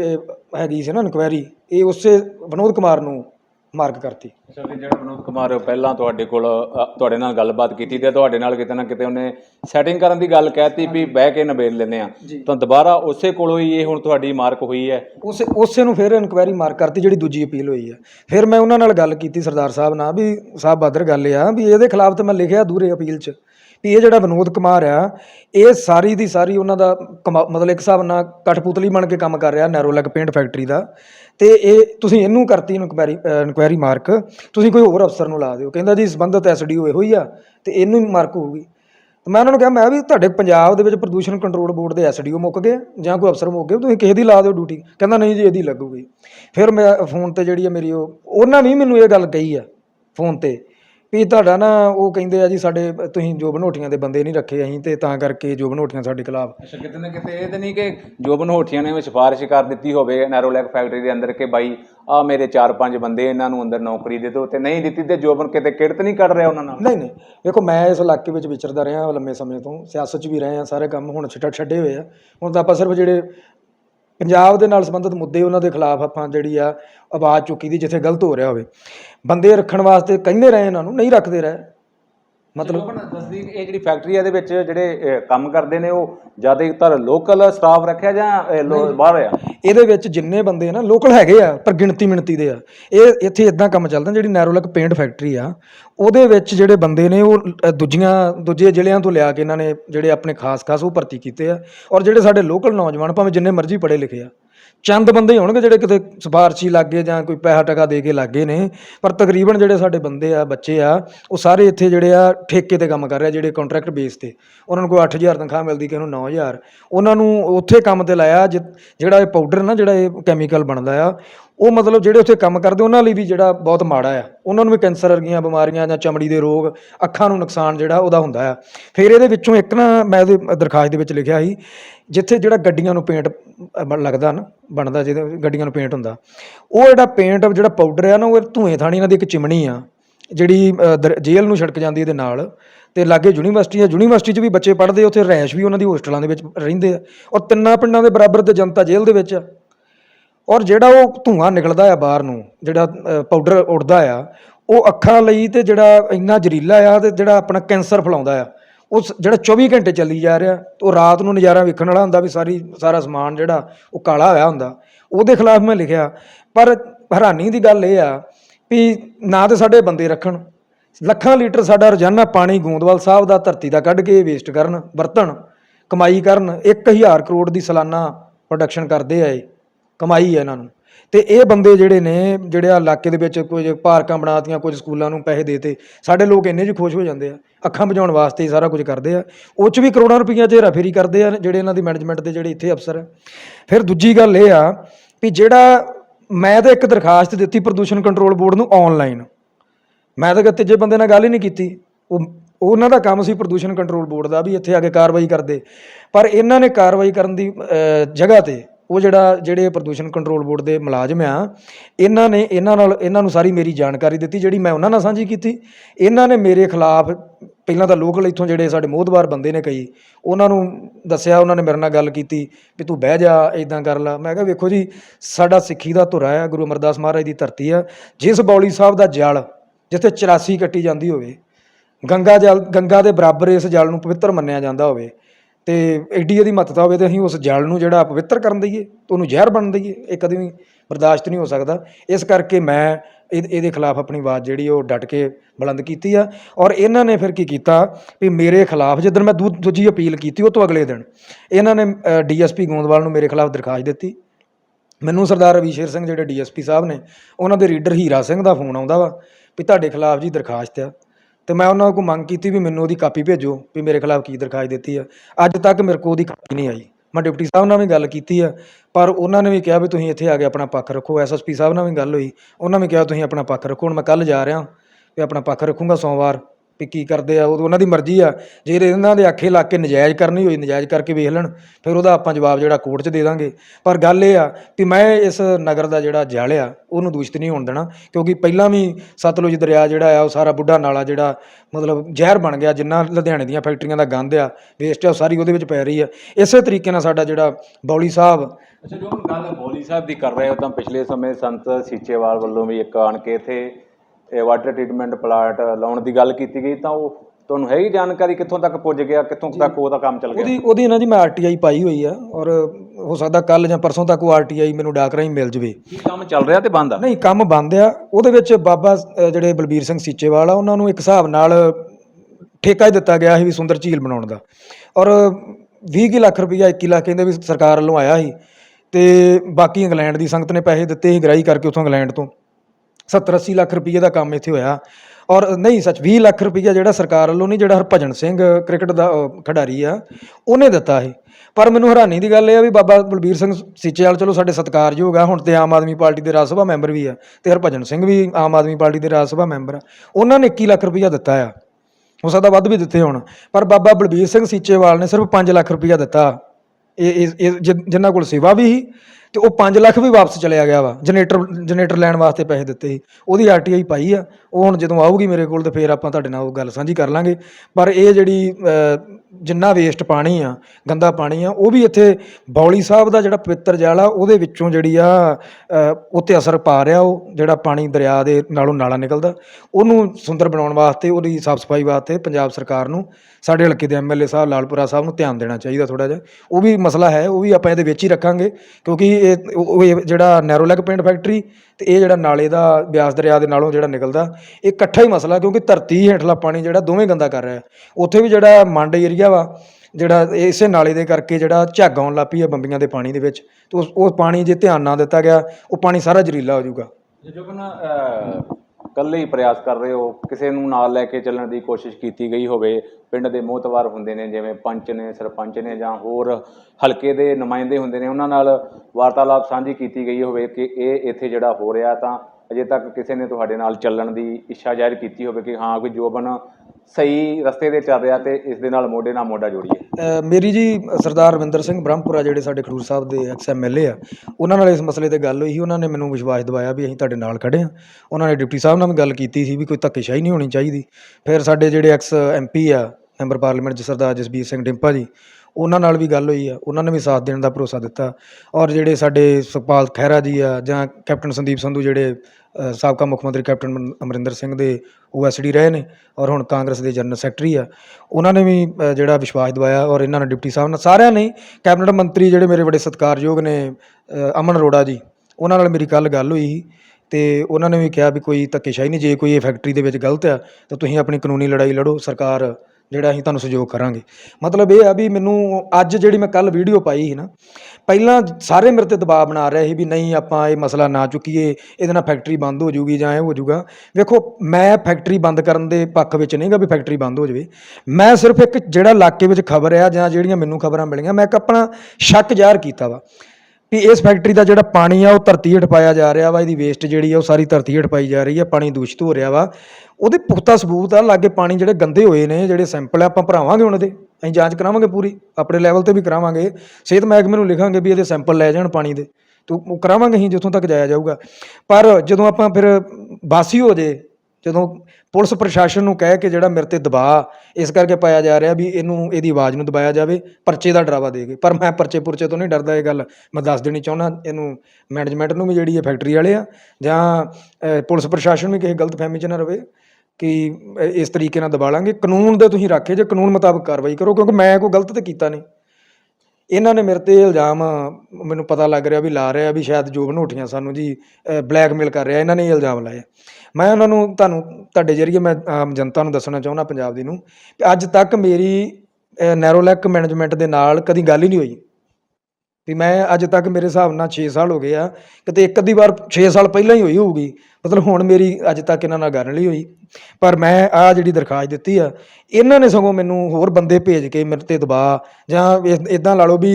ਹੈਗੀ ਸੀ ਨਾ ਇਨਕੁਆਇਰੀ, ਇਹ ਉਸੇ ਵਿਨੋਦ ਕੁਮਾਰ ਨੂੰ ਮਾਰਕ ਕਰਤੀ। ਅੱਛਾ ਵੀ ਜਿਹੜਾ ਵਿਨੋਦ ਕੁਮਾਰ ਪਹਿਲਾਂ ਤੁਹਾਡੇ ਕੋਲ ਅ, ਤੁਹਾਡੇ ਨਾਲ ਗੱਲਬਾਤ ਕੀਤੀ ਤੇ ਤੁਹਾਡੇ ਨਾਲ ਕਿਤੇ ਨਾ ਕਿਤੇ ਉਹਨੇ ਸੈਟਿੰਗ ਕਰਨ ਦੀ ਗੱਲ ਕਹਿਤੀ ਵੀ ਬਹਿ ਕੇ ਨਿਬੇੜ ਲੈਂਦੇ ਆ ਤਾਂ ਦੁਬਾਰਾ ਉਸੇ ਕੋਲੋਂ ਹੀ ਇਹ ਹੁਣ ਤੁਹਾਡੀ ਮਾਰਕ ਹੋਈ ਹੈ? ਉਸੇ ਉਸੇ ਨੂੰ ਫਿਰ ਇਨਕੁਆਇਰੀ ਮਾਰਕ ਕਰਤੀ ਜਿਹੜੀ ਦੂਜੀ ਅਪੀਲ ਹੋਈ ਹੈ। ਫਿਰ ਮੈਂ ਉਹਨਾਂ ਨਾਲ ਗੱਲ ਕੀਤੀ ਸਰਦਾਰ ਸਾਹਿਬ ਨਾਲ ਵੀ ਸਾਹਿਬ ਬਾਦਰ ਗੱਲ ਇਹ ਆ ਵੀ ਇਹਦੇ ਖਿਲਾਫ ਤੇ ਮੈਂ ਲਿਖਿਆ ਦੂਰੇ ਅਪੀਲ 'ਚ ਵੀ ਇਹ ਜਿਹੜਾ ਵਿਨੋਦ ਕੁਮਾਰ ਆ ਇਹ ਸਾਰੀ ਦੀ ਸਾਰੀ ਉਹਨਾਂ ਦਾ ਕਮਾ- ਮਤਲਬ ਇੱਕ ਹਿਸਾਬ ਨਾਲ ਕਠਪੁਤਲੀ ਬਣ ਕੇ ਕੰਮ ਕਰ ਰਿਹਾ ਨੈਰੋਲੈਕ ਪੇਂਟ ਫੈਕਟਰੀ ਦਾ। ਤੇ ਇਹ ਤੁਸੀਂ ਇਹਨੂੰ ਕਰਤੀ ਇਨਕੁਆਇਰੀ ਇਨਕੁਆਇਰੀ ਮਾਰਕ, ਤੁਸੀਂ ਕੋਈ ਹੋਰ ਅਫਸਰ ਨੂੰ ਲਾ ਦਿਓ। ਕਹਿੰਦਾ ਜੀ, ਸੰਬੰਧਤ ਐਸਡੀਓ ਇਹੋ ਹੀ ਆ ਤੇ ਇਹਨੂੰ ਹੀ ਮਾਰਕ ਹੋਊਗੀ। ਤੇ ਮੈਂ ਉਹਨਾਂ ਨੂੰ ਕਿਹਾ, ਮੈਂ ਵੀ ਤੁਹਾਡੇ ਪੰਜਾਬ ਦੇ ਵਿੱਚ ਪ੍ਰਦੂਸ਼ਣ ਕੰਟਰੋਲ ਬੋਰਡ ਦੇ ਐਸਡੀਓ ਮੁੱਕ ਗਏ ਜਾਂ ਕੋਈ ਅਫਸਰ ਮੁੱਕ ਗਏ, ਤੁਸੀਂ ਕਿਸੇ ਦੀ ਲਾ ਦਿਓ ਡਿਊਟੀ। ਕਹਿੰਦਾ, ਨਹੀਂ ਜੀ, ਇਹਦੀ ਲੱਗੂਗੀ। ਫਿਰ ਮੈਂ ਫੋਨ ਤੇ ਜਿਹੜੀ ਆ ਮੇਰੀ ਉਹ, ਉਹਨਾਂ ਵੀ ਮੈਨੂੰ ਇਹ ਗੱਲ ਕਹੀ ਆ, ਫੋਨ ਤੇ। ਵੀ ਤੁਹਾਡਾ ਨਾ ਉਹ ਕਹਿੰਦੇ ਆ ਜੀ ਸਾਡੇ ਤੁਸੀਂ ਜੋ ਬਨੋਟੀਆਂ ਦੇ ਬੰਦੇ ਨਹੀਂ ਰੱਖੇ ਅਸੀਂ ਤੇ ਤਾਂ ਕਰਕੇ ਜੋ ਬਨੋਟੀਆਂ ਸਾਡੇ ਖਿਲਾਫ। ਅੱਛਾ ਕਿਤੇ ਨਾ ਕਿਤੇ ਇਹ ਤਾਂ ਨਹੀਂ ਕਿ ਜੋਬਨ ਹੋਠੀਆਂ ਨੇ ਵੀ ਸਿਫਾਰਿਸ਼ ਕਰ ਦਿੱਤੀ ਹੋਵੇ ਨੈਰੋਲੈਕ ਫੈਕਟਰੀ ਦੇ ਅੰਦਰ ਕਿ ਬਾਈ ਆ ਮੇਰੇ 4-5 ਬੰਦੇ ਇਹਨਾਂ ਨੂੰ ਅੰਦਰ ਨੌਕਰੀ ਦੇ ਦਿਓ ਤੇ ਨਹੀਂ ਦਿੱਤੀ ਤੇ ਜੋਬਨ ਕਿਤੇ ਕਿਰਤ ਨਹੀਂ ਕੱਢ ਰਿਹਾ ਉਹਨਾਂ ਨਾਲ। ਨਹੀਂ ਨਹੀਂ ਵੇਖੋ ਮੈਂ ਇਸ ਇਲਾਕੇ ਵਿੱਚ ਵਿਚਰਦਾ ਰਿਹਾ ਲੰਮੇ ਸਮੇਂ ਤੋਂ ਸਿਆਸਤ 'ਚ ਵੀ ਰਹੇ ਆ ਸਾਰੇ ਕੰਮ ਹੁਣ ਛੱਡ ਛੱਡੇ ਹੋਏ ਆ। ਹੁਣ ਤਾਂ ਆਪਾਂ ਸਿਰਫ ਜਿਹੜੇ ਪੰਜਾਬ ਦੇ ਨਾਲ ਸੰਬੰਧਿਤ ਮੁੱਦੇ ਉਹਨਾਂ ਦੇ ਖਿਲਾਫ ਆਪਾਂ ਜਿਹੜੀ ਆ ਆਵਾਜ਼ ਚੁੱਕੀ ਦੀ ਜਿੱਥੇ ਗਲਤ ਹੋ ਰਿਹਾ ਹੋਵੇ। ਬੰਦੇ ਰੱਖਣ ਵਾਸਤੇ ਕਹਿੰਦੇ ਰਹੇ ਇਹਨਾਂ ਨੂੰ, ਨਹੀਂ ਰੱਖਦੇ ਰਹੇ। ਮਤਲਬ ਦੱਸਦੀ ਇਹ ਜਿਹੜੀ ਫੈਕਟਰੀ ਹੈ ਇਹਦੇ ਵਿੱਚ ਜਿਹੜੇ ਕੰਮ ਕਰਦੇ ਨੇ ਉਹ ਜ਼ਿਆਦਾਤਰ ਲੋਕਲ ਸਟਾਫ ਰੱਖਿਆ ਜਾਂ ਲੋ- ਬਾਹਰ ਆ? ਇਹਦੇ ਵਿੱਚ ਜਿੰਨੇ ਬੰਦੇ ਨਾ ਲੋਕਲ ਹੈਗੇ ਆ ਪਰ ਗਿਣਤੀ ਮਿਣਤੀ ਦੇ ਆ। ਇਹ ਇੱਥੇ ਇਦਾਂ ਕੰਮ ਚੱਲਦਾ ਜਿਹੜੀ ਨੈਰੋਲਕ ਪੇਂਟ ਫੈਕਟਰੀ ਆ ਉਹਦੇ ਵਿੱਚ ਜਿਹੜੇ ਬੰਦੇ ਨੇ ਉਹ ਅ, ਦੂਜੀਆਂ ਦੂਜੇ ਜ਼ਿਲ੍ਹਿਆਂ ਤੋਂ ਲਿਆ ਕੇ ਇਹਨਾਂ ਨੇ ਜਿਹੜੇ ਆਪਣੇ ਖਾਸ ਖਾਸ ਉਹ ਭਰਤੀ ਕੀਤੇ ਆ। ਔਰ ਜਿਹੜੇ ਸਾਡੇ ਲੋਕਲ ਨੌਜਵਾਨ ਭਾਵੇਂ ਜਿੰਨੇ ਮਰਜ਼ੀ ਪੜ੍ਹੇ ਲਿਖੇ ਆ ਚੰਦ ਬੰਦੇ ਹੀ ਹੋਣਗੇ ਜਿਹੜੇ ਕਿਤੇ ਸਿਫਾਰਸ਼ੀ ਲੱਗੇ ਜਾਂ ਕੋਈ ਪੈਸਾ ਟਕਾ ਦੇ ਕੇ ਲੱਗੇ ਨੇ। ਪਰ ਤਕਰੀਬਨ ਜਿਹੜੇ ਸਾਡੇ ਬੰਦੇ ਆ, ਬੱਚੇ ਆ, ਉਹ ਸਾਰੇ ਇੱਥੇ ਜਿਹੜੇ ਆ ਠੇਕੇ ਤੇ ਕੰਮ ਕਰ ਰਹੇ ਆ, ਜਿਹੜੇ ਕੰਟਰੈਕਟ ਬੇਸ ਤੇ। ਉਹਨਾਂ ਨੂੰ ਕੋਈ 8000 ਤਨਖਾਹ ਮਿਲਦੀ, ਕਿਸੇ ਨੂੰ 9000 ਉਹਨਾਂ ਨੂੰ ਉੱਥੇ ਕੰਮ ਤੇ ਲਾਇਆ ਜਿਹੜਾ ਇਹ ਪਾਊਡਰ ਨਾ, ਜਿਹੜਾ ਇਹ ਕੈਮੀਕਲ ਬਣਦਾ ਆ ਉਹ ਮਤਲਬ ਜਿਹੜੇ ਉੱਥੇ ਕੰਮ ਕਰਦੇ ਉਹਨਾਂ ਲਈ ਵੀ ਜਿਹੜਾ ਬਹੁਤ ਮਾੜਾ ਆ। ਉਹਨਾਂ ਨੂੰ ਵੀ ਕੈਂਸਰ ਵਰਗੀਆਂ ਬਿਮਾਰੀਆਂ ਜਾਂ ਚਮੜੀ ਦੇ ਰੋਗ ਅੱਖਾਂ ਨੂੰ ਨੁਕਸਾਨ ਜਿਹੜਾ ਉਹਦਾ ਹੁੰਦਾ ਆ। ਫਿਰ ਇਹਦੇ ਵਿੱਚੋਂ ਇੱਕ ਨਾ ਮੈਂ ਇਹਦੇ ਦਰਖਾਸਤ ਦੇ ਵਿੱਚ ਲਿਖਿਆ ਸੀ ਜਿੱਥੇ ਜਿਹੜਾ ਗੱਡੀਆਂ ਨੂੰ ਪੇਂਟ ਲੱਗਦਾ ਨਾ ਬਣਦਾ ਜਿਹਦੇ ਗੱਡੀਆਂ ਨੂੰ ਪੇਂਟ ਹੁੰਦਾ ਉਹ ਜਿਹੜਾ ਪੇਂਟ ਜਿਹੜਾ ਪਾਊਡਰ ਆ ਨਾ ਉਹ ਧੂਏ ਥਾਣੀ ਇਹਨਾਂ ਦੀ ਇੱਕ ਚਿਮਣੀ ਆ ਜਿਹੜੀ ਅ, ਜੇਲ੍ਹ ਨੂੰ ਛੜਕ ਜਾਂਦੀ ਇਹਦੇ ਨਾਲ ਤੇ ਲਾਗੇ ਯੂਨੀਵਰਸਿਟੀ ਆ ਯੂਨੀਵਰਸਿਟੀ 'ਚ ਵੀ ਬੱਚੇ ਪੜ੍ਹਦੇ ਉੱਥੇ ਰੈਸ਼ ਵੀ ਉਹਨਾਂ ਦੀ ਹੋਸਟਲਾਂ ਦੇ ਵਿੱਚ ਰਹਿੰਦੇ ਆ। ਔਰ ਤਿੰਨਾਂ ਪਿੰਡਾਂ ਦੇ ਬਰਾਬਰ ਤੇ ਜਨਤਾ ਜੇਲ੍ਹ ਦੇ ਵਿੱਚ ਆ। ਔਰ ਜਿਹੜਾ ਉਹ ਧੂਆਂ ਨਿਕਲਦਾ ਆ ਬਾਹਰ ਨੂੰ, ਜਿਹੜਾ ਪਾਊਡਰ ਉੱਡਦਾ ਆ, ਉਹ ਅੱਖਾਂ ਲਈ ਤੇ ਜਿਹੜਾ ਇੰਨਾ ਜ਼ਹਿਰੀਲਾ ਆ ਤੇ ਜਿਹੜਾ ਆਪਣਾ ਕੈਂਸਰ ਫੈਲਾਉਂਦਾ ਆ ਉਹ ਸ- ਜਿਹੜਾ 24 ਘੰਟੇ ਚੱਲੀ ਜਾ ਰਿਹਾ, ਉਹ ਰਾਤ ਨੂੰ ਨਜ਼ਾਰਾ ਵੇਖਣ ਵਾਲਾ ਹੁੰਦਾ ਵੀ ਸਾਰੀ, ਸਾਰਾ ਸਮਾਨ ਜਿਹੜਾ ਉਹ ਕਾਲਾ ਹੋਇਆ ਹੁੰਦਾ, ਉਹਦੇ ਖਿਲਾਫ ਮੈਂ ਲਿਖਿਆ, ਪਰ ਹੈਰਾਨੀ ਦੀ ਗੱਲ ਇਹ ਆ ਵੀ ਨਾ ਤੇ ਸਾਡੇ ਬੰਦੇ ਰੱਖਣ, ਲੱਖਾਂ ਲੀਟਰ ਸਾਡਾ ਰੋਜ਼ਾਨਾ ਪਾਣੀ ਗੋਂਦਵਾਲ ਸਾਹਿਬ ਦਾ ਧਰਤੀ ਦਾ ਕੱਢ ਕੇ ਵੇਸਟ ਕਰਨ, ਵਰਤਣ, ਕਮਾਈ ਕਰਨ 1000 ਕਰੋੜ ਦੀ ਸਾਲਾਨਾ ਪ੍ਰੋਡਕਸ਼ਨ ਕਰਦੇ ਆਏ ਕਮਾਈ ਹੈ ਇਹਨਾਂ ਨੂੰ। ਤੇ ਇਹ ਬੰਦੇ ਜਿਹੜੇ ਨੇ, ਜਿਹੜੇ ਆ ਇਲਾਕੇ ਦੇ ਵਿੱਚ ਕੁਝ ਪਾਰਕਾਂ ਬਣਾਤੀਆਂ, ਕੁਝ ਸਕੂਲਾਂ ਨੂੰ ਪੈਸੇ ਦੇਤੇ ਸਾਡੇ ਲੋਕ ਇੰਨੇ ਜੀ ਖੁਸ਼ ਹੋ ਜਾਂਦੇ ਆ, ਅੱਖਾਂ ਬੁਝਾਉਣ ਵਾਸਤੇ ਹੀ ਸਾਰਾ ਕੁਝ ਕਰਦੇ ਆ। ਉਹ ਚ ਵੀ ਕਰੋੜਾਂ ਰੁਪਈਆ ਚ ਹੇਰਾਫੇਰੀ ਕਰਦੇ ਆ, ਜਿਹੜੇ ਇਹਨਾਂ ਦੀ ਮੈਨੇਜਮੈਂਟ ਦੇ ਜਿਹੜੇ ਇੱਥੇ ਅਫਸਰ ਆ। ਫਿਰ ਦੂਜੀ ਗੱਲ ਇਹ ਆ ਵੀ ਜਿਹੜਾ ਮੈਂ ਤਾਂ ਇੱਕ ਦਰਖਾਸਤ ਦਿੱਤੀ ਪ੍ਰਦੂਸ਼ਣ ਕੰਟਰੋਲ ਬੋਰਡ ਨੂੰ ਆਨਲਾਈਨ ਮੈਂ ਤਾਂ ਤੀਜੇ ਬੰਦੇ ਨਾਲ ਗੱਲ ਹੀ ਨਹੀਂ ਕੀਤੀ, ਉਹ, ਉਹਨਾਂ ਦਾ ਕੰਮ ਸੀ ਪ੍ਰਦੂਸ਼ਣ ਕੰਟਰੋਲ ਬੋਰਡ ਦਾ, ਵੀ ਇੱਥੇ ਆ ਕੇ ਕਾਰਵਾਈ ਕਰਦੇ। ਪਰ ਇਹਨਾਂ ਨੇ ਕਾਰਵਾਈ ਕਰਨ ਦੀ ਜਗ੍ਹਾ ਤੇ ਉਹ ਜਿਹੜਾ, ਜਿਹੜੇ ਪ੍ਰਦੂਸ਼ਣ ਕੰਟਰੋਲ ਬੋਰਡ ਦੇ ਮੁਲਾਜ਼ਮ ਆ, ਇਹਨਾਂ ਨੇ, ਇਹਨਾਂ ਨਾਲ, ਇਹਨਾਂ ਨੂੰ ਸਾਰੀ ਮੇਰੀ ਜਾਣਕਾਰੀ ਦਿੱਤੀ, ਜਿਹੜੀ ਮੈਂ ਉਹਨਾਂ ਨਾਲ ਸਾਂਝੀ ਕੀਤੀ। ਇਹਨਾਂ ਨੇ ਮੇਰੇ ਖਿਲਾਫ ਪਹਿਲਾਂ ਤਾਂ ਲੋਕਲ ਇੱਥੋਂ ਜਿਹੜੇ ਸਾਡੇ ਮੋਹਦਵਾਰ ਬੰਦੇ ਨੇ ਕਈ ਉਹਨਾਂ ਨੂੰ ਦੱਸਿਆ, ਉਹਨਾਂ ਨੇ ਮੇਰੇ ਨਾਲ ਗੱਲ ਕੀਤੀ ਵੀ ਤੂੰ ਬਹਿ ਜਾ ਇਦਾਂ ਕਰ ਲੈ। ਮੈਂ ਕਿਹਾ, ਵੇਖੋ ਜੀ, ਸਾਡਾ ਸਿੱਖੀ ਦਾ ਧੁਰਾ ਆ, ਗੁਰੂ ਅਮਰਦਾਸ ਮਹਾਰਾਜ ਦੀ ਧਰਤੀ ਆ। ਜਿਸ ਬੌਲੀ ਸਾਹਿਬ ਦਾ ਜਲ, ਜਿੱਥੇ 84 ਕੱਟੀ ਜਾਂਦੀ ਹੋਵੇ, ਗੰਗਾ ਜਲ, ਗੰਗਾ ਦੇ ਬਰਾਬਰ ਇਸ ਜਲ ਨੂੰ ਪਵਿੱਤਰ ਮੰਨਿਆ ਜਾਂਦਾ ਹੋਵੇ ਤੇ ਐਡੀ ਇਹਦੀ ਮਹੱਤਤਾ ਹੋਵੇ ਤੇ ਅਸੀਂ ਉਸ ਜਲ ਨੂੰ ਜਿਹੜਾ ਪਵਿੱਤਰ ਕਰਨ ਦਈਏ ਤੇ ਉਹਨੂੰ ਜ਼ਹਿਰ ਬਣ ਦਈਏ, ਇਹ ਕਦੇ ਵੀ ਬਰਦਾਸ਼ਤ ਨਹੀਂ ਹੋ ਸਕਦਾ। ਇਸ ਕਰਕੇ ਮੈਂ ਇਹ- ਇਹਦੇ ਖਿਲਾਫ ਆਪਣੀ ਆਵਾਜ਼ ਜਿਹੜੀ ਉਹ ਡਟ ਕੇ ਬੁਲੰਦ ਕੀਤੀ ਆ। ਔਰ ਇਹਨਾਂ ਨੇ ਫਿਰ ਕੀ ਕੀਤਾ ਵੀ ਮੇਰੇ ਖਿਲਾਫ ਜਿੱਦਣ ਮੈਂ ਦੂ- ਦੂਜੀ ਅਪੀਲ ਕੀਤੀ ਉਹ ਤੋਂ ਅਗਲੇ ਦਿਨ, ਇਹਨਾਂ ਨੇ ਡੀਐਸਪੀ ਗੋਂਦਵਾਲ ਨੂੰ ਮੇਰੇ ਖਿਲਾਫ ਦਰਖਾਸਤ ਦਿੱਤੀ। ਮੈਨੂੰ ਸਰਦਾਰ ਰਵੀਸ਼ੇਰ ਸਿੰਘ, ਜਿਹੜੇ ਡੀਐਸਪੀ ਸਾਹਿਬ ਨੇ, ਉਹਨਾਂ ਦੇ ਰੀਡਰ ਹੀਰਾ ਸਿੰਘ ਦਾ ਫੋਨ ਆਉਂਦਾ ਵਾ ਵੀ ਤੁਹਾਡੇ ਖਿਲਾਫ ਜੀ ਦਰਖਾਸਤ ਆ। ਤੇ ਮੈਂ ਉਹਨਾਂ ਕੋਲ ਮੰਗ ਕੀਤੀ ਵੀ ਮੈਨੂੰ ਉਹਦੀ ਕਾਪੀ ਭੇਜੋ, ਵੀ ਮੇਰੇ ਖਿਲਾਫ ਕੀ ਦਰਖਾਸਤ ਦਿੱਤੀ ਆ। ਅੱਜ ਤੱਕ ਮੇਰੇ ਕੋਲ ਉਹਦੀ ਕਾਪੀ ਨਹੀਂ ਆਈ। ਮੈਂ ਡਿਪਟੀ ਸਾਹਿਬ ਨਾਲ ਵੀ ਗੱਲ ਕੀਤੀ ਆ, ਪਰ ਉਹਨਾਂ ਨੇ ਵੀ ਕਿਹਾ ਵੀ ਤੁਸੀਂ ਇੱਥੇ ਆ ਕੇ ਆਪਣਾ ਪੱਖ ਰੱਖੋ। ਐਸਐਸਪੀ ਸਾਹਿਬ ਨਾਲ ਵੀ ਗੱਲ ਹੋਈ, ਉਹਨਾਂ ਨੇ ਕਿਹਾ ਤੁਸੀਂ ਆਪਣਾ ਪੱਖ ਰੱਖੋ। ਹੁਣ ਮੈਂ ਕੱਲ ਜਾ ਰਿਹਾ, ਵੀ ਆਪਣਾ ਪੱਖ ਰੱਖੂੰਗਾ ਸੋਮਵਾਰ। ਵੀ ਕੀ ਕਰਦੇ ਆ, ਉਹ ਉਹਨਾਂ ਦੀ ਮਰਜ਼ੀ ਆ। ਜੇ ਇਹਨਾਂ ਦੇ ਆਖੇ ਲਾ ਕੇ ਨਜਾਇਜ਼ ਕਰਨੀ ਹੋਈ ਨਜਾਇਜ਼ ਕਰਕੇ ਵੇਖ ਲੈਣ, ਫਿਰ ਉਹਦਾ ਆਪਾਂ ਜਵਾਬ ਜਿਹੜਾ ਕੋਰਟ 'ਚ ਦੇ ਦਾਂਗੇ। ਪਰ ਗੱਲ ਇਹ ਆ ਕਿ ਮੈਂ ਇਸ ਨਗਰ ਦਾ ਜਿਹੜਾ ਜਲ ਆ, ਉਹਨੂੰ ਦੂਸ਼ਿਤ ਨਹੀਂ ਹੋਣ ਦੇਣਾ, ਕਿਉਂਕਿ ਪਹਿਲਾਂ ਵੀ ਸਤਲੁਜ ਦਰਿਆ ਜਿਹੜਾ ਆ, ਉਹ ਸਾਰਾ ਬੁੱਢਾ ਨਾਲਾ ਜਿਹੜਾ ਮਤਲਬ ਜ਼ਹਿਰ ਬਣ ਗਿਆ, ਜਿੰਨਾ ਲੁਧਿਆਣੇ ਦੀਆਂ ਫੈਕਟਰੀਆਂ ਦਾ ਗੰਦ ਆ ਵੇਸਟ ਆ, ਉਹ ਸਾਰੀ ਉਹਦੇ ਵਿੱਚ ਪੈ ਰਹੀ ਆ। ਇਸੇ ਤਰੀਕੇ ਨਾਲ ਸਾਡਾ ਜਿਹੜਾ ਬੌਲੀ ਸਾਹਿਬ ਅੱਛਾ, ਜੋ ਗੱਲ ਬੌਲੀ ਸਾਹਿਬ ਦੀ ਕਰ ਰਹੇ ਹੋ, ਤਾਂ ਪਿਛਲੇ ਸਮੇਂ ਸੰਤ ਸੀਚੇਵਾਲ ਵੱਲੋਂ ਵੀ ਇੱਕ ਆਣ ਕੇ ਇੱਥੇ ਵਾਟਰ ਟ੍ਰੀਟਮੈਂਟ ਪਲਾਂਟ ਲਾਉਣ ਦੀ ਗੱਲ ਕੀਤੀ ਗਈ ਤਾਂ ਉਹ ਤੁਹਾਨੂੰ ਹੈਗੀ ਜਾਣਕਾਰੀ ਕਿੱਥੋਂ ਤੱਕ ਪੁੱਜ ਗਿਆ ਕਿੱਥੋਂ ਤੱਕ ਉਹਦਾ ਕੰਮ ਚੱਲ ਗਿਆ? ਉਹਦੀ ਉਹਦੀ ਇਹਨਾਂ ਦੀ ਮੈਂ ਆਰਟੀਆਈ ਪਾਈ ਹੋਈ ਆ ਔਰ ਹੋ ਸਕਦਾ ਕੱਲ ਜਾਂ ਪਰਸੋਂ ਤੱਕ ਉਹ ਆਰਟੀਆਈ ਮੈਨੂੰ ਡਾਕ ਰਾਹੀਂ ਮਿਲ ਜਵੇ। ਕੀ ਕੰਮ ਚੱਲ ਰਿਹਾ ਤੇ ਬੰਦ ਆ? ਨਹੀਂ ਕੰਮ ਬੰਦ ਆ। ਉਹਦੇ ਵਿੱਚ ਬਾਬਾ ਜਿਹੜੇ ਬਲਬੀਰ ਸਿੰਘ ਸੀਚੇਵਾਲ ਆ ਉਹਨਾਂ ਨੂੰ ਇੱਕ ਹਿਸਾਬ ਨਾਲ ਠੇਕਾ ਹੀ ਦਿੱਤਾ ਗਿਆ ਸੀ ਵੀ ਸੁੰਦਰ ਝੀਲ ਬਣਾਉਣ ਦਾ। ਔਰ 20 ਕੁ ਲੱਖ ਰੁਪਈਆ 21 ਲੱਖ ਕਹਿੰਦੇ ਵੀ ਸਰਕਾਰ ਵੱਲੋਂ ਆਇਆ ਸੀ ਤੇ ਬਾਕੀ ਇੰਗਲੈਂਡ ਦੀ ਸੰਗਤ ਨੇ ਪੈਸੇ ਦਿੱਤੇ ਸੀ ਗ੍ਰਾਈ ਕਰਕੇ ਉਥੋਂ ਇੰਗਲੈਂਡ ਤੋਂ। 70 80 ਲੱਖ ਰੁਪਈਏ ਦਾ ਕੰਮ ਇੱਥੇ ਹੋਇਆ। ਔਰ ਨਹੀਂ, ਸੱਚ 20 ਲੱਖ ਰੁਪਈਆ ਜਿਹੜਾ ਸਰਕਾਰ ਵੱਲੋਂ ਨਹੀਂ, ਜਿਹੜਾ ਹਰਭਜਨ ਸਿੰਘ ਕ੍ਰਿਕਟ ਦਾ ਖਿਡਾਰੀ ਆ, ਉਹਨੇ ਦਿੱਤਾ ਸੀ ਪਰ ਮੈਨੂੰ ਹੈਰਾਨੀ ਦੀ ਗੱਲ ਇਹ ਆ ਵੀ ਬਾਬਾ ਬਲਬੀਰ ਸਿੰਘ ਸੀਚੇਵਾਲ, ਚਲੋ ਸਾਡੇ ਸਤਿਕਾਰਯੋਗ ਆ, ਹੁਣ ਤੇ ਆਮ ਆਦਮੀ ਪਾਰਟੀ ਦੇ ਰਾਜ ਸਭਾ ਮੈਂਬਰ ਵੀ ਆ, ਤੇ ਹਰਭਜਨ ਸਿੰਘ ਵੀ ਆਮ ਆਦਮੀ ਪਾਰਟੀ ਦੇ ਰਾਜ ਸਭਾ ਮੈਂਬਰ ਆ। ਉਹਨਾਂ ਨੇ 21 ਲੱਖ ਰੁਪਈਆ ਦਿੱਤਾ ਆ। ਹੋ ਸਕਦਾ ਵੱਧ ਵੀ ਦਿੱਤੇ ਹੋਣ। ਪਰ ਬਾਬਾ ਬਲਬੀਰ ਸਿੰਘ ਸੀਚੇਵਾਲ ਨੇ ਸਿਰਫ 5 ਲੱਖ ਰੁਪਈਆ ਦਿੱਤਾ। ਇਹ, ਇਹ- ਇਹ, ਜਿ- ਜਿਨ੍ਹਾਂ ਕੋਲ ਸੇਵਾ ਵੀ ਸੀ ਤੇ ਉਹ 5 ਲੱਖ ਵੀ ਵਾਪਸ ਚਲਿਆ ਗਿਆ ਵਾ, ਜਨਰੇਟਰ ਜਨਰੇਟਰ ਲੈਣ ਵਾਸਤੇ ਪੈਸੇ ਦਿੱਤੇ ਸੀ। ਉਹਦੀ ਆਰਟੀਆਈ ਪਾਈ ਆ, ਉਹ ਹੁਣ ਜਦੋਂ ਆਊਗੀ ਮੇਰੇ ਕੋਲ ਤੇ ਫੇਰ ਆਪਾਂ ਤੁਹਾਡੇ ਨਾਲ ਉਹ ਗੱਲ ਸਾਂਝੀ ਕਰ ਲਾਂਗੇ। ਪਰ ਇਹ ਜਿਹੜੀ ਜਿੰਨਾ ਵੇਸਟ ਪਾਣੀ ਆ, ਗੰਦਾ ਪਾਣੀ ਆ, ਉਹ ਵੀ ਇੱਥੇ ਬੌਲੀ ਸਾਹਿਬ ਦਾ ਜਿਹੜਾ ਪਵਿੱਤਰ ਜਲ ਆ, ਉਹਦੇ ਵਿੱਚੋਂ ਜਿਹੜੀ ਆ ਉੱਤੇ ਅਸਰ ਪਾ ਰਿਹਾ ਉਹ, ਜਿਹੜਾ ਪਾਣੀ ਦਰਿਆ ਦੇ ਨਾਲੋਂ ਨਾਲਾ ਨਿਕਲਦਾ। ਉਹਨੂੰ ਸੁੰਦਰ ਬਣਾਉਣ ਵਾਸਤੇ, ਉਹਦੀ ਸਾਫ਼ ਸਫ਼ਾਈ ਵਾਸਤੇ ਪੰਜਾਬ ਸਰਕਾਰ ਨੂੰ, ਸਾਡੇ ਹਲਕੇ ਦੇ ਐਮਐਲਏ ਸਾਹਿਬ, ਲਾਲਪੁਰਾ ਸਾਹਿਬ ਨੂੰ ਧਿਆਨ ਦੇਣਾ ਚਾਹੀਦਾ ਥੋੜਾ ਜਿਹਾ। ਉਹ ਵੀ ਮਸਲਾ ਹੈ, ਉਹ ਵੀ ਆਪਾਂ ਇਹਦੇ ਵਿੱਚ ਹੀ ਰੱਖਾਂਗੇ, ਕਿਉਂਕਿ ਇਹ ਉਹ ਇਹ ਜਿਹੜਾ ਨੈਰੋਲੈਕ ਪੇਂਟ ਫੈਕਟਰੀ ਤੇ ਇਹ ਜਿਹੜਾ ਨਾਲੇ ਦਾ ਬਿਆਸ ਦਰਿਆ ਦੇ ਨਾਲੋਂ ਜਿਹੜਾ ਨਿਕਲਦਾ, ਇਹ ਇਕੱਠਾ ਹੀ ਮਸਲਾ ਕਿਉਂਕਿ ਧਰਤੀ ਹੇਠਲਾ ਪਾਣੀ ਜਿਹੜਾ ਦੋਵੇਂ ਗੰਦਾ ਕਰ ਰਿਹਾ ਉੱਥੇ ਵੀ ਜਿਹੜਾ ਮੰਡ ਏਰੀਆ ਵਾ, ਜਿਹੜਾ ਇਸੇ ਨਾਲੇ ਦੇ ਕਰਕੇ ਜਿਹੜਾ ਝੱਗ ਆਉਣ ਲੱਗ ਪਈ ਆ ਬੰਬੀਆਂ ਦੇ ਪਾਣੀ ਦੇ ਵਿੱਚ, ਤੇ ਉਸ, ਉਹ ਪਾਣੀ ਜੇ ਧਿਆਨ ਨਾ ਦਿੱਤਾ ਗਿਆ, ਉਹ ਪਾਣੀ ਸਾਰਾ ਜ਼ਹਿਰੀਲਾ ਹੋ ਜਾਊਗਾ। ਜੋ ਕਿ ਇਕੱਲੇ ਹੀ ਪ੍ਰਯਾਸ ਕਰ ਰਹੇ ਹੋ? ਕਿਸੇ ਨੂੰ ਨਾਲ ਲੈ ਕੇ ਚੱਲਣ ਦੀ ਕੋਸ਼ਿਸ਼ ਕੀਤੀ ਗਈ ਹੋਵੇ? ਪਿੰਡ ਦੇ ਮੋਹਤਵਾਰ ਹੁੰਦੇ ਨੇ, ਜਿਵੇਂ ਪੰਚ ਨੇ, ਸਰਪੰਚ ਨੇ ਜਾਂ ਹੋਰ ਹਲਕੇ ਦੇ ਨੁਮਾਇੰਦੇ ਹੁੰਦੇ ਨੇ, ਉਹਨਾਂ ਨਾਲ ਵਾਰਤਾਲਾਪ ਸਾਂਝੀ ਕੀਤੀ ਗਈ ਹੋਵੇ ਕਿ ਇਹ ਇੱਥੇ ਜਿਹੜਾ ਹੋ ਰਿਹਾ ਤਾਂ ਅਜੇ ਤੱਕ ਕਿਸੇ ਨੇ ਤੁਹਾਡੇ ਨਾਲ ਚੱਲਣ ਦੀ ਇੱਛਾ ਜ਼ਾਹਿਰ ਕੀਤੀ ਹੋਵੇ ਕਿ ਹਾਂ, ਕੋਈ ਜੋਬਨ ਸਹੀ ਰਸਤੇ ਤੇ ਚੱਲ ਰਿਹਾ ਤੇ ਇਸ ਦੇ ਨਾਲ ਮੋਢੇ ਨਾਲ ਮੋਢਾ ਜੋੜੀਏ। ਮੇਰੀ ਜੀ ਸਰਦਾਰ ਰਵਿੰਦਰ ਸਿੰਘ ਬ੍ਰਹਮਪੁਰਾ ਜਿਹੜੇ ਸਾਡੇ ਖਡੂਰ ਸਾਹਿਬ ਦੇ ਐਕਸ ਐਮਐਲਏ ਆ, ਉਹਨਾਂ ਨਾਲ ਇਸ ਮਸਲੇ ਤੇ ਗੱਲ ਹੋਈ ਸੀ, ਉਹਨਾਂ ਨੇ ਮੈਨੂੰ ਵਿਸ਼ਵਾਸ ਦਿਵਾਇਆ ਵੀ ਅਸੀਂ ਤੁਹਾਡੇ ਨਾਲ ਖੜੇ ਆ ਉਹਨਾਂ ਨੇ ਡਿਪਟੀ ਸਾਹਿਬ ਨਾਲ ਵੀ ਗੱਲ ਕੀਤੀ ਸੀ ਵੀ ਕੋਈ ਧੱਕੇਸ਼ਾਹੀ ਨਹੀਂ ਹੋਣੀ ਚਾਹੀਦੀ। ਫਿਰ ਸਾਡੇ ਜਿਹੜੇ ਐਕਸ ਐਮਪੀ ਆ, ਮੈਂਬਰ ਪਾਰਲੀਮੈਂਟ ਜੀ ਸਰਦਾਰ ਜਸਬੀਰ ਸਿੰਘ ਡਿੰਪਾ ਜੀ ਉਹਨਾਂ ਨਾਲ ਵੀ ਗੱਲ ਹੋਈ ਆ, ਉਹਨਾਂ ਨੇ ਵੀ ਸਾਥ ਦੇਣ ਦਾ ਭਰੋਸਾ ਦਿੱਤਾ। ਔਰ ਜਿਹੜੇ ਸਾਡੇ ਸੁਖਪਾਲ ਖਹਿਰਾ ਜੀ ਆ, ਜਾਂ ਕੈਪਟਨ ਸੰਦੀਪ ਸੰਧੂ ਜਿਹੜੇ ਸਾਬਕਾ ਮੁੱਖ ਮੰਤਰੀ ਕੈਪਟਨ ਅਮਰਿੰਦਰ ਸਿੰਘ ਦੇ ਓਐਸਡੀ ਰਹੇ ਨੇ, ਔਰ ਹੁਣ ਕਾਂਗਰਸ ਦੇ ਜਨਰਲ ਸੈਕਟਰੀ ਆ, ਉਹਨਾਂ ਨੇ ਵੀ ਜਿਹੜਾ ਵਿਸ਼ਵਾਸ ਦਿਵਾਇਆ ਔਰ ਇਹਨਾਂ ਨੇ ਡਿਪਟੀ ਸਾਹਿਬ ਨਾਲ ਸਾਰਿਆਂ ਨੇ, ਕੈਬਨਿਟ ਮੰਤਰੀ ਜਿਹੜੇ ਮੇਰੇ ਬੜੇ ਸਤਿਕਾਰਯੋਗ ਨੇ ਅਮਨ ਅਰੋੜਾ ਜੀ, ਉਹਨਾਂ ਨਾਲ ਮੇਰੀ ਕੱਲ ਗੱਲ ਹੋਈ ਸੀ, ਤੇ ਉਹਨਾਂ ਨੇ ਵੀ ਕਿਹਾ ਵੀ ਕੋਈ ਧੱਕੇਸ਼ਾਹੀ ਨਹੀਂ, ਜੇ ਕੋਈ ਇਹ ਫੈਕਟਰੀ ਦੇ ਵਿੱਚ ਗਲਤ ਆ, ਤਾਂ ਤੁਸੀਂ ਆਪਣੀ ਕਾਨੂੰਨੀ ਲੜਾਈ ਲੜੋ, ਸਰਕਾਰ ਜਿਹੜਾ ਅਸੀਂ ਤੁਹਾਨੂੰ ਸਹਿਯੋਗ ਕਰਾਂਗੇ। ਮਤਲਬ ਇਹ ਆ ਵੀ ਮੈਨੂੰ ਅੱਜ ਜਿਹੜੀ ਮੈਂ ਕੱਲ ਵੀਡੀਓ ਪਾਈ ਸੀ ਨਾ, ਪਹਿਲਾਂ ਸਾਰੇ ਮੇਰੇ ਤੇ ਦਬਾਅ ਬਣਾ ਰਹੇ ਸੀ ਵੀ ਨਹੀਂ ਆਪਾਂ ਇਹ ਮਸਲਾ ਨਾ ਚੁੱਕੀਏ, ਇਹਦੇ ਨਾਲ ਫੈਕਟਰੀ ਬੰਦ ਹੋ ਜੂਗੀ ਜਾਂ ਇਹ ਹੋ ਜੂਗਾ ਵੇਖੋ, ਮੈਂ ਫੈਕਟਰੀ ਬੰਦ ਕਰਨ ਦੇ ਪੱਖ ਵਿੱਚ ਨਹੀਂਗਾ ਵੀ ਫੈਕਟਰੀ ਬੰਦ ਹੋ ਜਾਵੇ। ਮੈਂ ਸਿਰਫ ਇੱਕ ਜਿਹੜਾ ਇਲਾਕੇ ਵਿੱਚ ਖਬਰ ਆ ਜਾਂ ਜਿਹੜੀਆਂ ਮੈਨੂੰ ਖਬਰਾਂ ਮਿਲੀਆਂ, ਮੈਂ ਇੱਕ ਆਪਣਾ ਸ਼ੱਕ ਜ਼ਾਹਰ ਕੀਤਾ ਵਾ। ਵੀ ਇਸ ਫੈਕਟਰੀ ਦਾ ਜਿਹੜਾ ਪਾਣੀ ਆ, ਉਹ ਧਰਤੀ ਹੇਠ ਪਾਇਆ ਜਾ ਰਿਹਾ ਵਾ, ਇਹਦੀ ਵੇਸਟ ਜਿਹੜੀ ਆ, ਉਹ ਸਾਰੀ ਧਰਤੀ ਹੇਠ ਪਾਈ ਜਾ ਰਹੀ ਆ, ਪਾਣੀ ਦੂਸ਼ਿਤ ਹੋ ਰਿਹਾ ਵਾ। ਉਹਦੇ ਪੁਖਤਾ ਸਬੂਤ ਆ, ਲਾਗੇ ਪਾਣੀ ਜਿਹੜੇ ਗੰਦੇ ਹੋਏ ਨੇ, ਜਿਹੜੇ ਸੈਂਪਲ ਆ, ਆਪਾਂ ਭਰਾਵਾਂਗੇ ਉਹਨਾਂ ਦੇ ਅਸੀਂ ਜਾਂਚ ਕਰਾਵਾਂਗੇ ਪੂਰੀ, ਆਪਣੇ ਲੈਵਲ ਤੇ ਵੀ ਕਰਾਵਾਂਗੇ। ਸਿਹਤ ਮਹਿਕਮੇ ਨੂੰ ਲਿਖਾਂਗੇ ਵੀ ਇਹਦੇ ਸੈਂਪਲ ਲੈ ਜਾਣ ਪਾਣੀ ਦੇ। ਤੋ, ਉਹ ਕਰਾਵਾਂਗੇ ਅਸੀਂ ਜਿੱਥੋਂ ਤੱਕ ਜਾਇਆ ਜਾਊਗਾ। ਪਰ ਜਦੋਂ ਆਪਾਂ ਫਿਰ ਬਾਸੀ ਹੋ ਜੇ ਜਦੋਂ ਪੁਲਿਸ ਪ੍ਰਸ਼ਾਸਨ ਨੂੰ ਕਹਿ ਕੇ ਜਿਹੜਾ ਮੇਰੇ ਤੇ ਦਬਾਅ ਇਸ ਕਰਕੇ ਪਾਇਆ ਜਾ ਰਿਹਾ ਵੀ ਇਹਨੂੰ, ਇਹਦੀ ਆਵਾਜ਼ ਨੂੰ ਦਬਾਇਆ ਜਾਵੇ, ਪਰਚੇ ਦਾ ਡਰਾਵਾ ਦੇ ਕੇ। ਪਰ ਮੈਂ ਪਰਚੇ ਪੁਰਚੇ ਤੋਂ ਨਹੀਂ ਡਰਦਾ, ਇਹ ਗੱਲ ਮੈਂ ਦੱਸ ਦੇਣੀ ਚਾਹੁੰਦਾ, ਇਹਨੂੰ ਮੈਨੇਜਮੈਂਟ ਨੂੰ ਵੀ ਜਿਹੜੀ ਇਹ ਫੈਕਟਰੀ ਵਾਲੇ ਆ, ਜਾਂ ਪੁਲਿਸ ਪ੍ਰਸ਼ਾਸਨ ਵੀ ਕਿਸੇ ਗਲਤ ਫਹਿਮੀ 'ਚ ਨਾ ਰਵੇ ਕਿ ਇਸ ਤਰੀਕੇ ਨਾਲ ਦਬਾ ਲਾਂਗੇ। ਕਾਨੂੰਨ ਦੇ ਤੁਸੀਂ ਰੱਖੇ, ਜੇ ਕਾਨੂੰਨ ਮੁਤਾਬਕ ਕਾਰਵਾਈ ਕਰੋ, ਕਿਉਂਕਿ ਮੈਂ ਕੋਈ ਗਲਤ ਤਾਂ ਕੀਤਾ ਨਹੀਂ। ਇਹਨਾਂ ਨੇ ਮੇਰੇ ਤੇ ਇਲਜ਼ਾਮ, ਮੈਨੂੰ ਪਤਾ ਲੱਗ ਰਿਹਾ ਵੀ ਲਾ ਰਿਹਾ ਵੀ ਸ਼ਾਇਦ ਜੋਬ ਨੋਟੀਆਂ ਸਾਨੂੰ ਜੀ ਬਲੈਕਮੇਲ ਕਰ ਰਿਹਾ, ਇਹਨਾਂ ਨੇ ਇਹ ਇਲਜ਼ਾਮ ਲਾਇਆ ਮੈਂ ਉਹਨਾਂ ਨੂੰ ਤੁਹਾਨੂੰ, ਤੁਹਾਡੇ ਜਰੀਏ ਮੈਂ ਆਮ ਜਨਤਾ ਨੂੰ ਦੱਸਣਾ ਚਾਹੁੰਦਾ, ਪੰਜਾਬ ਦੀ ਨੂੰ ਕਿ ਅੱਜ ਤੱਕ ਮੇਰੀ ਨੈਰੋਲੈਕ ਮੈਨੇਜਮੈਂਟ ਦੇ ਨਾਲ ਕਦੀ ਗੱਲ ਹੀ ਨਹੀਂ ਹੋਈ। ਵੀ ਮੈਂ ਅੱਜ ਤੱਕ ਮੇਰੇ ਹਿਸਾਬ ਨਾਲ 6 ਸਾਲ ਹੋ ਗਏ ਆ ਕਿਤੇ ਇੱਕ ਅੱਧੀ ਵਾਰ 6 ਸਾਲ ਪਹਿਲਾਂ ਹੀ ਹੋਈ ਹੋਊਗੀ। ਮਤਲਬ ਹੁਣ ਮੇਰੀ ਅੱਜ ਤੱਕ ਇਹਨਾਂ ਨਾਲ ਗੱਲ ਨਹੀਂ ਹੋਈ। ਪਰ ਮੈਂ ਆ ਜਿਹੜੀ ਦਰਖਾਸਤ ਦਿੱਤੀ ਆ, ਇਹਨਾਂ ਨੇ ਸਗੋਂ ਮੈਨੂੰ ਹੋਰ ਬੰਦੇ ਭੇਜ ਕੇ ਮੇਰੇ ਤੇ ਦਬਾਅ ਜਾਂ ਇਦਾਂ ਲਾ ਲਓ ਵੀ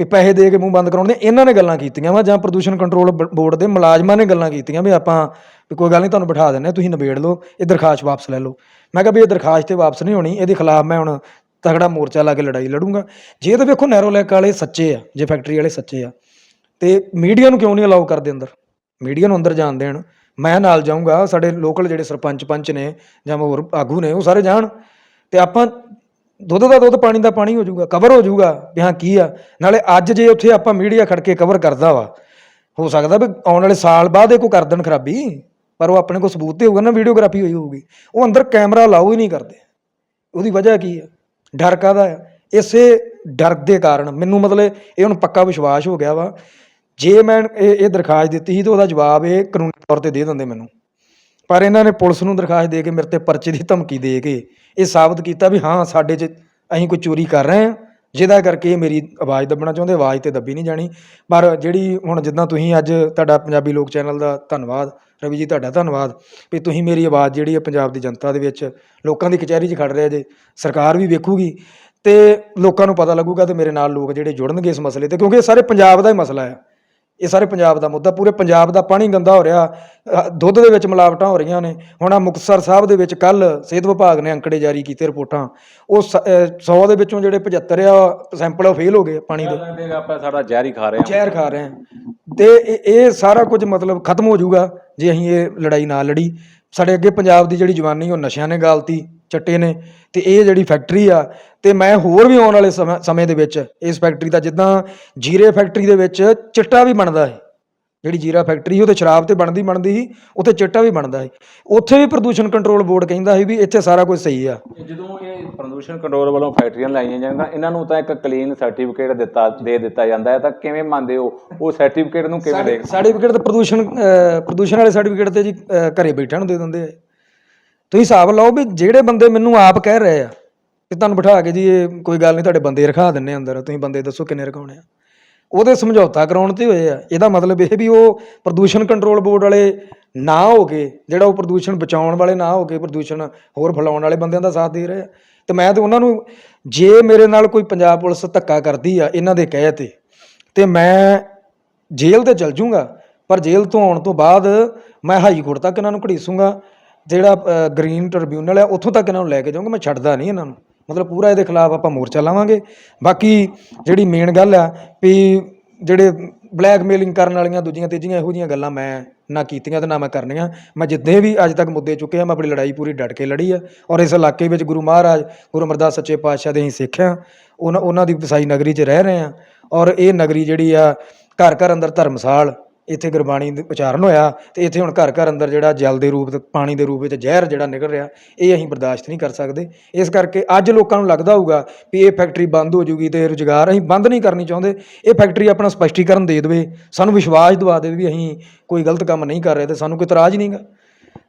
ਵੀ ਪੈਸੇ ਦੇ ਕੇ ਮੂੰਹ ਬੰਦ ਕਰਾਉਣ ਦੇ ਇਹਨਾਂ ਨੇ ਗੱਲਾਂ ਕੀਤੀਆਂ ਵਾ ਜਾਂ ਪ੍ਰਦੂਸ਼ਣ ਕੰਟਰੋਲ ਬੋਰਡ ਦੇ ਮੁਲਾਜ਼ਮਾਂ ਨੇ ਗੱਲਾਂ ਕੀਤੀਆਂ ਵੀ ਆਪਾਂ ਵੀ ਕੋਈ ਗੱਲ ਨਹੀਂ ਤੁਹਾਨੂੰ ਬਿਠਾ ਦਿੰਦੇ ਹਾਂ, ਤੁਸੀਂ ਨਿਬੇੜ ਲਓ, ਇਹ ਦਰਖਾਸਤ ਵਾਪਸ ਲੈ ਲਓ। ਮੈਂ ਕਿਹਾ ਵੀ ਇਹ ਦਰਖਾਸਤ ਤੇ ਵਾਪਸ ਨਹੀਂ ਹੋਣੀ, ਇਹਦੇ ਖਿਲਾਫ ਮੈਂ ਹੁਣ ਤਗੜਾ ਮੋਰਚਾ ਲਾ ਕੇ ਲੜਾਈ ਲੜੂੰਗਾ। ਜੇ ਤਾਂ ਵੇਖੋ ਨੈਰੋ ਲੈਕ ਵਾਲੇ ਸੱਚੇ ਆ, ਜੇ ਫੈਕਟਰੀ ਵਾਲੇ ਸੱਚੇ ਆ। ਤੇ ਮੀਡੀਆ ਨੂੰ ਕਿਉਂ ਨਹੀਂ ਅਲਾਉ ਕਰਦੇ ਅੰਦਰ? ਮੀਡੀਆ ਨੂੰ ਅੰਦਰ ਜਾਣ ਦੇਣ। ਮੈਂ ਨਾਲ ਜਾਊਂਗਾ, ਸਾਡੇ ਲੋਕਲ ਜਿਹੜੇ ਸਰਪੰਚ ਪੰਚ ਨੇ ਜਾਂ ਹੋਰ ਆਗੂ ਨੇ, ਉਹ ਸਾਰੇ ਜਾਣ। ਤੇ ਆਪਾਂ ਦੁੱਧ ਦਾ ਦੁੱਧ, ਪਾਣੀ ਦਾ ਪਾਣੀ ਹੋ ਜਾਊਗਾ ਕਵਰ ਹੋ ਜਾਊਗਾ ਵੀ ਹਾਂ ਕੀ ਆ। ਨਾਲੇ ਅੱਜ ਜੇ ਉੱਥੇ ਆਪਾਂ ਮੀਡੀਆ ਖੜ ਕੇ ਕਵਰ ਕਰਦਾ ਵਾ, ਹੋ ਸਕਦਾ ਵੀ ਆਉਣ ਵਾਲੇ ਸਾਲ ਬਾਅਦ ਇਹ ਕੋਈ ਕਰ ਦੇਣ ਖਰਾਬੀ, ਪਰ ਉਹ ਆਪਣੇ ਕੋਲ ਸਬੂਤ ਤੇ ਹੋਊਗਾ ਨਾ ਵੀਡੀਓਗ੍ਰਾਫੀ ਹੋਈ ਹੋਊਗੀ। ਉਹ ਅੰਦਰ ਕੈਮਰਾ ਲਾਓ ਹੀ ਨਹੀਂ ਕਰਦੇ। ਉਹਦੀ ਵਜ੍ਹਾ ਕੀ ਆ? ਡਰ ਕਾਹਦਾ ਇਸੇ ਡਰ ਦੇ ਕਾਰਨ ਮੈਨੂੰ ਮਤਲਬ ਇਹ ਹੁਣ ਪੱਕਾ ਵਿਸ਼ਵਾਸ ਹੋ ਗਿਆ ਵਾ। ਜੇ ਮੈਂ ਇਹ ਇਹ ਦਰਖਾਸਤ ਦਿੱਤੀ ਸੀ ਤਾਂ ਉਹਦਾ ਜਵਾਬ ਇਹ ਕਾਨੂੰਨੀ ਤੌਰ ਤੇ ਦੇ ਦਿੰਦੇ ਮੈਨੂੰ। ਪਰ ਇਹਨਾਂ ਨੇ ਪੁਲਿਸ ਨੂੰ ਦਰਖਾਸਤ ਦੇ ਕੇ ਮੇਰੇ ਤੇ ਪਰਚੇ ਦੀ ਧਮਕੀ ਦੇ ਕੇ ਇਹ ਸਾਬਤ ਕੀਤਾ ਵੀ ਹਾਂ, ਸਾਡੇ 'ਚ ਅਸੀਂ ਕੋਈ ਚੋਰੀ ਕਰ ਰਹੇ ਹਾਂ। ਜਿਹਦਾ ਕਰਕੇ ਮੇਰੀ ਆਵਾਜ਼ ਦੱਬਣਾ ਚਾਹੁੰਦੇ, ਆਵਾਜ਼ ਤੇ ਦੱਬੀ ਨਹੀਂ ਜਾਣੀ। ਪਰ ਜਿਹੜੀ ਹੁਣ ਜਿੱਦਾਂ ਤੁਸੀਂ ਅੱਜ ਤੁਹਾਡਾ ਪੰਜਾਬੀ ਲੋਕ ਚੈਨਲ ਦਾ ਧੰਨਵਾਦ ਰਵੀ ਜੀ, ਤੁਹਾਡਾ ਧੰਨਵਾਦ ਵੀ ਤੁਸੀਂ ਮੇਰੀ ਆਵਾਜ਼ ਜਿਹੜੀ ਹੈ ਪੰਜਾਬ ਦੀ ਜਨਤਾ ਦੇ ਵਿੱਚ ਲੋਕਾਂ ਦੀ ਕਚਹਿਰੀ 'ਚ ਖੜ ਰਿਹਾ ਜੇ, ਸਰਕਾਰ ਵੀ ਵੇਖੂਗੀ ਤੇ ਲੋਕਾਂ ਨੂੰ ਪਤਾ ਲੱਗੂਗਾ ਤੇ ਮੇਰੇ ਨਾਲ ਲੋਕ ਜਿਹੜੇ ਜੁੜਨਗੇ ਇਸ ਮਸਲੇ ਤੇ, ਕਿਉਂਕਿ ਇਹ ਸਾਰੇ ਪੰਜਾਬ ਦਾ ਹੀ ਮਸਲਾ ਹੈ ਇਹ ਸਾਰੇ ਪੰਜਾਬ ਦਾ ਮੁੱਦਾ ਪੂਰੇ ਪੰਜਾਬ ਦਾ ਪਾਣੀ ਗੰਦਾ ਹੋ ਰਿਹਾ ਦੁੱਧ ਦੇ ਵਿੱਚ ਮਿਲਾਵਟਾਂ ਹੋ ਰਹੀਆਂ ਨੇ। ਹੁਣ ਆ ਮੁਕਤਸਰ ਸਾਹਿਬ ਦੇ ਵਿੱਚ ਕੱਲ ਸਿਹਤ ਵਿਭਾਗ ਨੇ ਅੰਕੜੇ ਜਾਰੀ ਕੀਤੇ ਰਿਪੋਰਟਾਂ। ਉਹ 100 ਦੇ ਵਿੱਚੋਂ ਜਿਹੜੇ 75 ਆ ਸੈਂਪਲ ਉਹ ਫੇਲ ਹੋ ਗਏ ਪਾਣੀ ਦੇ। ਲੱਗਦੇ ਆਪਾਂ ਸਾਡਾ ਜ਼ਹਿਰ ਹੀ ਖਾ ਰਹੇ ਹਾਂ। ਜ਼ਹਿਰ ਖਾ ਰਹੇ ਹਾਂ। ਤੇ ਇਹ ਇਹ ਸਾਰਾ ਕੁਝ ਮਤਲਬ ਖਤਮ ਹੋ ਜਾਊਗਾ ਜੇ ਅਸੀਂ ਇਹ ਲੜਾਈ ਨਾ ਲੜੀ। ਸਾਡੇ ਅੱਗੇ ਪੰਜਾਬ ਦੀ ਜਿਹੜੀ ਜਵਾਨੀ, ਉਹ ਨਸ਼ਿਆਂ ਨੇ ਗਾਲਤੀ, ਚੱਟੇ ਨੇ, ਤੇ ਇਹ ਜਿਹੜੀ ਫੈਕਟਰੀ ਆ, ਤੇ ਮੈਂ ਹੋਰ ਵੀ ਆਉਣ ਵਾਲੇ ਸਮੇਂ ਸਮੇਂ ਦੇ ਵਿੱਚ ਇਸ ਫੈਕਟਰੀ ਦਾ ਜਿੱਦਾਂ ਜੀਰੇ ਫੈਕਟਰੀ ਦੇ ਵਿੱਚ ਚਿੱਟਾ ਵੀ ਬਣਦਾ ਹੈ। ਜਿਹੜੀ ਜੀਰਾ ਫੈਕਟਰੀ ਉਹ ਤੇ ਸ਼ਰਾਬ ਤੇ ਬਣਦੀ ਬਣਦੀ ਸੀ ਉੱਥੇ ਚਿੱਟਾ ਵੀ ਬਣਦਾ ਹੈ ਉੱਥੇ ਵੀ ਪ੍ਰਦੂਸ਼ਣ ਕੰਟਰੋਲ ਬੋਰਡ ਕਹਿੰਦਾ ਸੀ ਵੀ ਇੱਥੇ ਸਾਰਾ ਕੁਝ ਸਹੀ ਆ। ਜਦੋਂ ਇਹ ਪ੍ਰਦੂਸ਼ਣ ਕੰਟਰੋਲ ਵੱਲੋਂ ਫੈਕਟਰੀਆਂ ਲਾਈਆਂ ਜਾਂਦੀਆਂ ਇਹਨਾਂ ਨੂੰ ਤਾਂ ਇੱਕ ਕਲੀਨ ਸਰਟੀਫਿਕੇਟ ਦਿੱਤਾ ਦੇ ਦਿੱਤਾ ਜਾਂਦਾ ਹੈ ਤਾਂ ਕਿਵੇਂ ਮੰਨਦੇ ਹੋ? ਉਹ ਸਰਟੀਫਿਕੇਟ ਨੂੰ ਕਿਵੇਂ ਦੇ ਸਰਟੀਫਿਕੇਟ ਤੇ ਪ੍ਰਦੂਸ਼ਣ ਪ੍ਰਦੂਸ਼ਣ ਵਾਲੇ ਸਰਟੀਫਿਕੇਟ ਤੇ ਜੀ ਘਰੇ ਬੈਠਿਆਂ ਨੂੰ ਦੇ ਦਿੰਦੇ ਆ। ਤੁਸੀਂ ਹਿਸਾਬ ਲਾਓ ਵੀ ਜਿਹੜੇ ਬੰਦੇ ਮੈਨੂੰ ਆਪ ਕਹਿ ਰਹੇ ਆ ਕਿ ਤੁਹਾਨੂੰ ਬਿਠਾ ਕੇ ਜੀ ਇਹ ਕੋਈ ਗੱਲ ਨਹੀਂ ਤੁਹਾਡੇ ਬੰਦੇ ਰਖਾ ਦਿੰਨੇ ਅੰਦਰ। ਤੁਸੀਂ ਬੰਦੇ ਦੱਸੋ ਕਿੰਨੇ ਰਖਾਉਣੇ ਆ। ਉਹਦੇ ਸਮਝੌਤਾ ਕਰਾਉਣ ਤੇ ਹੋਏ ਆ। ਇਹਦਾ ਮਤਲਬ ਇਹ ਵੀ ਉਹ ਪ੍ਰਦੂਸ਼ਣ ਕੰਟਰੋਲ ਬੋਰਡ ਵਾਲੇ ਨਾ ਹੋ ਕੇ ਜਿਹੜਾ ਉਹ ਪ੍ਰਦੂਸ਼ਣ ਬਚਾਉਣ ਵਾਲੇ ਨਾ ਹੋ ਕੇ ਪ੍ਰਦੂਸ਼ਣ ਹੋਰ ਫੈਲਾਉਣ ਵਾਲੇ ਬੰਦਿਆਂ ਦਾ ਸਾਥ ਦੇ ਰਹੇ ਆ। ਤੇ ਮੈਂ ਤੇ ਉਹਨਾਂ ਨੂੰ ਜੇ ਮੇਰੇ ਨਾਲ ਕੋਈ ਪੰਜਾਬ ਪੁਲਿਸ ਧੱਕਾ ਕਰਦੀ ਆ ਇਹਨਾਂ ਦੇ ਕਹੇ ਤੇ ਤੇ ਮੈਂ ਜੇਲ੍ਹ ਤੇ ਚਲ ਜੂੰਗਾ ਪਰ ਜੇਲ੍ਹ ਤੋਂ ਆਉਣ ਤੋਂ ਬਾਅਦ ਮੈਂ ਹਾਈ ਕੋਰਟ ਤੱਕ ਇਹਨਾਂ ਨੂੰ ਘੜੀਸੂੰਗਾ ਜਿਹੜਾ ਅ, ਗ੍ਰੀਨ ਟ੍ਰਿਬਿਊਨਲ ਹੈ ਉੱਥੋਂ ਤੱਕ ਇਹਨਾਂ ਨੂੰ ਲੈ ਕੇ ਜਾਊਂਗਾ ਮੈਂ ਛੱਡਦਾ ਨਹੀਂ ਇਹਨਾਂ ਨੂੰ। ਮਤਲਬ ਪੂਰਾ ਇਹਦੇ ਖਿਲਾਫ ਆਪਾਂ ਮੋਰਚਾ ਲਾਵਾਂਗੇ। ਬਾਕੀ ਜਿਹੜੀ ਮੇਨ ਗੱਲ ਆ ਵੀ ਜਿਹੜੇ ਬਲੈਕਮੇਲਿੰਗ ਕਰਨ ਵਾਲੀਆਂ ਦੂਜੀਆਂ ਤੀਜੀਆਂ ਇਹੋ ਜਿਹੀਆਂ ਗੱਲਾਂ ਮੈਂ ਨਾ ਕੀਤੀਆਂ ਤੇ ਨਾ ਮੈਂ ਕਰਨੀਆਂ। ਮੈਂ ਜਿੱਦੇ ਵੀ ਅੱਜ ਤੱਕ ਮੁੱਦੇ ਚੁੱਕੇ ਆ, ਮੈਂ ਆਪਣੀ ਲੜਾਈ ਪੂਰੀ ਡਟ ਕੇ ਲੜੀ ਆ ਔਰ ਇਸ ਇਲਾਕੇ ਵਿੱਚ ਗੁਰੂ ਮਹਾਰਾਜ, ਗੁਰੂ ਅਮਰਦਾਸ ਸੱਚੇ ਪਾਤਸ਼ਾਹ ਦੇ ਅਸੀਂ ਸਿੱਖ ਆ, ਉਹਨਾਂ ਉਹਨਾਂ ਦੀ ਵਸਾਈ ਨਗਰੀ 'ਚ ਰਹਿ ਰਹੇ ਆ ਔਰ ਇਹ ਨਗਰੀ ਜਿਹੜੀ ਆ ਘਰ ਘਰ ਅੰਦਰ ਧਰਮਸਾਲ ਇੱਥੇ ਗੁਰਬਾਣੀ ਦੇ ਉਚਾਰਨ ਹੋਇਆ ਅਤੇ ਇੱਥੇ ਹੁਣ ਘਰ ਘਰ ਅੰਦਰ ਜਿਹੜਾ ਜਲ ਦੇ ਰੂਪ ਪਾਣੀ ਦੇ ਰੂਪ ਵਿੱਚ ਜ਼ਹਿਰ ਜਿਹੜਾ ਨਿਕਲ ਰਿਹਾ, ਇਹ ਅਸੀਂ ਬਰਦਾਸ਼ਤ ਨਹੀਂ ਕਰ ਸਕਦੇ। ਇਸ ਕਰਕੇ ਅੱਜ ਲੋਕਾਂ ਨੂੰ ਲੱਗਦਾ ਹੋਊਗਾ ਵੀ ਇਹ ਫੈਕਟਰੀ ਬੰਦ ਹੋ ਜੂਗੀ ਤੇ ਰੁਜ਼ਗਾਰ ਅਸੀਂ ਬੰਦ ਨਹੀਂ ਕਰਨੀ ਚਾਹੁੰਦੇ। ਇਹ ਫੈਕਟਰੀ ਆਪਣਾ ਸਪਸ਼ਟੀਕਰਨ ਦੇ ਦੇਵੇ, ਸਾਨੂੰ ਵਿਸ਼ਵਾਸ ਦਿਵਾ ਦੇਵੇ ਵੀ ਅਸੀਂ ਕੋਈ ਗਲਤ ਕੰਮ ਨਹੀਂ ਕਰ ਰਹੇ ਤੇ ਸਾਨੂੰ ਕੋਈ ਇਤਰਾਜ਼ ਨਹੀਂਗਾ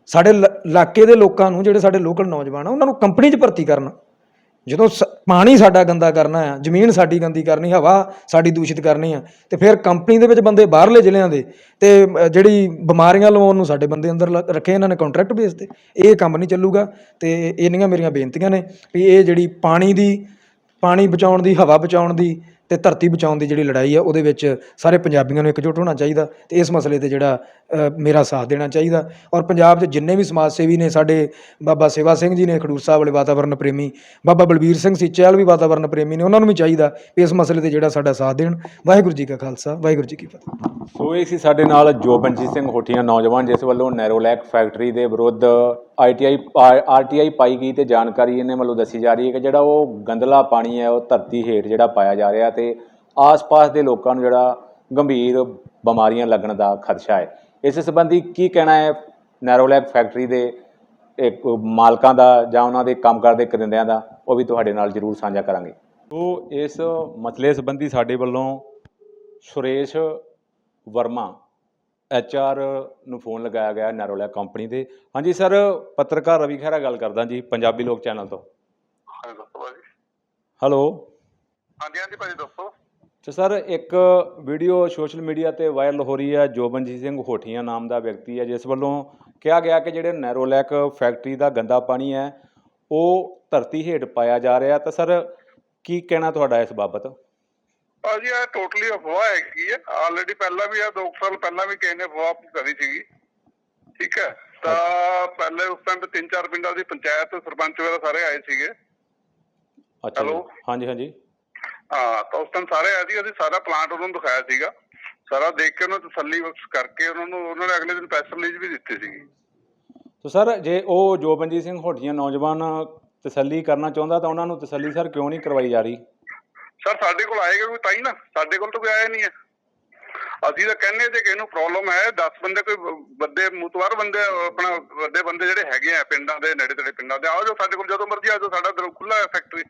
ਸਾਡੇ ਲ- ਇਲਾਕੇ ਦੇ ਲੋਕਾਂ ਨੂੰ, ਜਿਹੜੇ ਸਾਡੇ ਲੋਕਲ ਨੌਜਵਾਨ ਆ, ਉਹਨਾਂ ਨੂੰ ਕੰਪਨੀ 'ਚ ਭਰਤੀ ਕਰਨ। ਜਦੋਂ ਸ- ਪਾਣੀ ਸਾਡਾ ਗੰਦਾ ਕਰਨਾ ਆ ਜ਼ਮੀਨ ਸਾਡੀ ਗੰਦੀ ਕਰਨੀ ਹਵਾ ਸਾਡੀ ਦੂਸ਼ਿਤ ਕਰਨੀ ਆ ਤੇ ਫਿਰ ਕੰਪਨੀ ਦੇ ਵਿੱਚ ਬੰਦੇ ਬਾਹਰਲੇ ਜ਼ਿਲ੍ਹਿਆਂ ਦੇ ਤੇ ਅ, ਜਿਹੜੀ ਬਿਮਾਰੀਆਂ ਲਵਾਉਣ ਨੂੰ ਸਾਡੇ ਬੰਦੇ ਅੰਦਰ ਲ- ਰੱਖੇ ਇਹਨਾਂ ਨੇ ਕੰਟਰੈਕਟ ਬੇਸ ਤੇ ਇਹ ਕੰਮ ਨਹੀਂ ਚੱਲੂਗਾ ਤੇ ਇੰਨੀਆਂ ਮੇਰੀਆਂ ਬੇਨਤੀਆਂ ਨੇ ਵੀ ਇਹ ਜਿਹੜੀ ਪਾਣੀ ਦੀ ਪਾਣੀ ਬਚਾਉਣ ਦੀ ਹਵਾ ਬਚਾਉਣ ਦੀ ਤੇ ਧਰਤੀ ਬਚਾਉਣ ਦੀ ਜਿਹੜੀ ਲੜਾਈ ਆ, ਉਹਦੇ ਵਿੱਚ ਸਾਰੇ ਪੰਜਾਬੀਆਂ ਨੂੰ ਇਕਜੁੱਟ ਹੋਣਾ ਚਾਹੀਦਾ ਤੇ ਇਸ ਮਸਲੇ ਤੇ ਜਿਹੜਾ ਮੇਰਾ ਸਾਥ ਦੇਣਾ ਚਾਹੀਦਾ। ਔਰ ਪੰਜਾਬ 'ਚ ਜਿੰਨੇ ਵੀ ਸਮਾਜ ਸੇਵੀ ਨੇ, ਸਾਡੇ ਬਾਬਾ ਸੇਵਾ ਸਿੰਘ ਜੀ ਨੇ, ਖਡੂਰ ਸਾਹਿਬ ਵਾਲੇ ਵਾਤਾਵਰਨ ਪ੍ਰੇਮੀ, ਬਾਬਾ ਬਲਬੀਰ ਸਿੰਘ ਸੀਚੇਵਾਲ ਵੀ ਵਾਤਾਵਰਨ ਪ੍ਰੇਮੀ ਨੇ, ਉਹਨਾਂ ਨੂੰ ਵੀ ਚਾਹੀਦਾ ਵੀ ਇਸ ਮਸਲੇ ਤੇ ਜਿਹੜਾ ਸਾਡਾ ਸਾਥ ਦੇਣ। ਵਾਹਿਗੁਰੂ ਜੀ ਕਾ ਖਾਲਸਾ, ਵਾਹਿਗੁਰੂ ਜੀ ਕੀ ਫਤਿਹ। ਸੋ ਇਹ ਸੀ ਸਾਡੇ ਨਾਲ ਜੋਬਨਜੀਤ ਸਿੰਘ ਹੋਠੀਆਂ, ਨੌਜਵਾਨ, ਜਿਸ ਵੱਲੋਂ ਨੈਰੋਲੈਕ ਫੈਕਟਰੀ ਦੇ ਵਿਰੁੱਧ ਆਈਟੀਆਈ ਆਰਟੀਆਈ ਪਾਈ ਗਈ ਤੇ ਜਾਣਕਾਰੀ ਇਹਨੇ ਵੱਲੋਂ ਦੱਸੀ ਜਾ ਰਹੀ ਹੈ ਕਿ ਜਿਹੜਾ ਉਹ ਗੰਦਲਾ ਪਾਣੀ ਹੈ, ਉਹ ਧਰਤੀ ਹੇਠ ਜਿਹੜਾ ਪਾਇਆ ਜਾ ਰਿਹਾ ਤੇ ਆਸ-ਪਾਸ ਦੇ ਲੋਕਾਂ ਨੂੰ ਜਿਹੜਾ ਗੰਭੀਰ ਬਿਮਾਰੀਆਂ ਲੱਗਣ ਦਾ ਖਦਸ਼ਾ ਹੈ। ਇਸ ਸੰਬੰਧੀ ਕੀ ਕਹਿਣਾ ਹੈ ਨੈਰੋਲੈਕ ਫੈਕਟਰੀ ਦੇ ਇੱਕ ਮਾਲਕਾਂ ਦਾ ਜਾਂ ਉਹਨਾਂ ਦੇ ਕੰਮ ਕਰਦੇ ਕਰਿੰਦਿਆਂ ਦਾ? ਉਹ ਵੀ ਤੁਹਾਡੇ ਨਾਲ ਜ਼ਰੂਰ ਸਾਂਝਾ ਕਰਾਂਗੇ। ਸੋ ਇਸ ਮਸਲੇ ਸੰਬੰਧੀ ਸਾਡੇ ਵੱਲੋਂ ਸੁਰੇਸ਼ ਵਰਮਾ ਐਚਆਰ ਨੂੰ ਫੋਨ ਲਗਾਇਆ ਗਿਆ ਨੈਰੋਲੈਕ ਕੰਪਨੀ ਦੇ ਹਾਂਜੀ ਸਰ ਪੱਤਰਕਾਰ ਰਵੀ ਖਹਿਰਾ ਗੱਲ ਕਰਦਾ ਜੀ ਪੰਜਾਬੀ ਲੋਕ ਚੈਨਲ ਤੋਂ। ਹੈਲੋ। ਹਾਂਜੀ ਹਾਂਜੀ ਭਾਜੀ ਦੱਸੋ। ਤੇ ਸਰ ਇੱਕ ਵੀਡੀਓ ਸੋਸ਼ਲ ਮੀਡੀਆ ਤੇ ਵਾਇਰਲ ਹੋ ਰਹੀ ਹੈ ਜੋਬਨਜੀਤ ਸਿੰਘ ਹੋਠੀਆਂ ਨਾਮ ਦਾ ਵਿਅਕਤੀ ਹੈ ਜਿਸ ਵੱਲੋਂ ਕਿਹਾ ਗਿਆ ਕਿ ਜਿਹੜੇ ਨੈਰੋਲੈਕ ਫੈਕਟਰੀ ਦਾ ਗੰਦਾ ਪਾਣੀ ਹੈ ਉਹ ਧਰਤੀ ਹੇਠ ਪਾਇਆ ਜਾ ਰਿਹਾ। ਤਾਂ ਸਰ ਕੀ ਕਹਿਣਾ ਤੁਹਾਡਾ ਇਸ ਬਾਬਤ? ਭਾਜੀ ਇਹ ਟੋਟਲੀ ਅਫਵਾਹ ਹੈਗੀ ਹੈ। ਆਲਰੇਡੀ ਪਹਿਲਾਂ ਵੀ ਆ 2 ਸਾਲ ਪਹਿਲਾਂ ਵੀ ਕਿਸੇ ਨੇ ਅਫਵਾਹ ਕਰੀ ਸੀਗੀ। ਠੀਕ ਹੈ? ਤਾਂ ਪਹਿਲੇ ਉਸ ਟਾਈਮ ਤੇ ਤਿੰਨ ਚਾਰ ਪਿੰਡਾਂ ਦੀ ਪੰਚਾਇਤ ਸਰਪੰਚ ਵਗੈਰਾ ਸਾਰੇ ਆਏ ਸੀਗੇ। ਅੱਛਾ? ਹਾਂਜੀ ਹਾਂਜੀ। ਹਾਂ ਤਾਂ ਉਸ ਟਾਈਮ ਸਾਰੇ ਆਏ ਸੀ ਅਸੀਂ ਸਾਰਾ ਪਲਾਂਟ ਉਹਨਾਂ ਨੂੰ ਦਿਖਾਇਆ ਸੀਗਾ। ਸਾਰਾ ਦੇਖ ਕੇ ਉਹਨਾਂ ਨੂੰ ਤਸੱਲੀ ਬਖਸ਼ ਕਰਕੇ ਉਹਨਾਂ ਨੂੰ ਉਹਨਾਂ ਨੇ ਅਗਲੇ ਦਿਨ ਪ੍ਰੈਸ ਰਿਲੀਜ਼ ਵੀ ਦਿੱਤੀ ਸੀਗੀ। ਤੋ ਸਰ ਜੇ ਉਹ ਜੋਬਨਜੀਤ ਸਿੰਘ ਹੋਠੀਆਂ ਨੌਜਵਾਨ ਤਸੱਲੀ ਕਰਨਾ ਚਾਹੁੰਦਾ ਤਾਂ ਉਹਨਾਂ ਨੂੰ ਤਸੱਲੀ ਸਰ ਕਿਉਂ ਨਹੀਂ ਕਰਵਾਈ ਜਾ ਰਹੀ? ਸਰ ਸਾਡੇ ਕੋਲ ਆਏਗਾ ਕੋਈ ਤਾਂ ਹੀ ਨਾ? ਸਾਡੇ ਕੋਲ ਤਾਂ ਕੋਈ ਆਇਆ ਨਹੀਂ ਹੈ। ਅਸੀਂ ਤਾਂ ਕਹਿੰਦੇ ਕਿਸੇ ਨੂੰ ਪ੍ਰੋਬਲਮ ਹੈ 10 ਬੰਦੇ ਕੋਈ ਵੱਡੇ ਮੁਤਵਾਰ ਬੰਦੇ ਆਪਣਾ ਵੱਡੇ ਬੰਦੇ ਜਿਹੜੇ ਹੈਗੇ ਆ ਪਿੰਡਾਂ ਦੇ ਨੇੜੇ ਤੇੜੇ ਪਿੰਡਾਂ ਦੇ ਆਓ ਜੋ ਸਾਡੇ ਕੋਲ ਜਦੋਂ ਮਰਜ਼ੀ ਆ ਜਾਓ ਸਾਡਾ ਦਰ ਖੁੱਲਾ ਹੈ ਫੈਕਟਰੀ